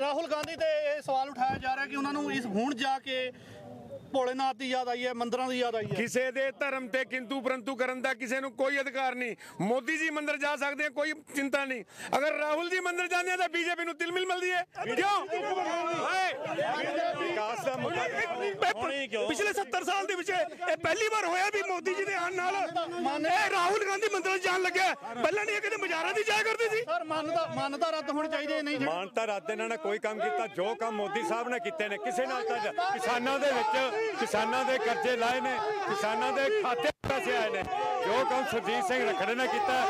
ਰਾਹੁਲ ਗਾਂਧੀ ਤੇ ਇਹ ਸਵਾਲ ਉਠਾਇਆ ਜਾ ਰਿਹਾ ਕਿ ਉਹਨਾਂ ਨੂੰ ਇਸ ਹੁਣ ਜਾ ਕੇ ਭੋਲੇਨਾਥ ਦੀ ਯਾਦ ਆਈ ਹੈ ਮੰਦਰਾਂ ਦੀ ਯਾਦ ਆਈ ਹੈ। ਕਿਸੇ ਦੇ ਧਰਮ ਤੇ ਕਿੰਤੂ ਪਰੰਤੂ ਕਰਨ ਦਾ ਕਿਸੇ ਨੂੰ ਕੋਈ ਅਧਿਕਾਰ ਨਹੀਂ। ਮੋਦੀ ਜੀ ਮੰਦਿਰ ਜਾ ਸਕਦੇ ਆ ਕੋਈ ਚਿੰਤਾ ਨਹੀਂ। ਅਗਰ ਰਾਹੁਲ ਜੀ ਮੰਦਿਰ ਜਾਂਦੇ ਆ ਤਾਂ ਬੀਜੇਪੀ ਨੂੰ ਤਿਲਮਿਲ ਮਿਲਦੀ ਹੈ। ਕਿਉਂ? ਪਿਛਲੇ 70 ਸਾਲ ਦੇ ਵਿੱਚ ਇਹ ਪਹਿਲੀ ਵਾਰ ਹੋਇਆ ਵੀ ਮੋਦੀ ਜੀ ਦੇ ਆਉਣ ਨਾਲ। ਇਹ ਰਾਹੁਲ ਗਾਂਧੀ ਮੰਦਿਰ ਜਾਣ ਲੱਗਿਆ। ਪਹਿਲਾਂ ਨਹੀਂ ਇਹ ਕਿਤੇ ਬਾਜ਼ਾਰਾਂ ਦੀ ਜਾਇਆ ਕਰਦੇ ਸੀ? ਸਰ ਮਾਨਤਾ ਮਾਨਤਾ ਰੱਦ ਹੋਣੀ ਚਾਹੀਦੀ ਨਹੀਂ ਮਾਨਤਾ ਰੱਦ ਇਹਨਾਂ ਨੇ ਕੋਈ ਕੰਮ ਕੀਤਾ ਜੋ ਕੰਮ ਮੋਦੀ ਸਾਹਿਬ ਨੇ ਕੀਤੇ ਨੇ ਕਿਸੇ ਨਾਲ ਤਾਂ ਕਿਸਾਨਾਂ ਦੇ ਵਿੱਚ ਕਿਸਾਨਾਂ ਦੇ ਕਰਜ਼ੇ ਲਾਏ ਨੇ, ਕਿਸਾਨਾਂ ਦੇ ਖਾਤੇ ਪੈਸੇ ਆਏ ਨੇ। ਜੋ ਕੰਮ ਸੁਰਜੀਤ ਸਿੰਘ ਰਖੜੇ ਨੇ ਕੀਤਾ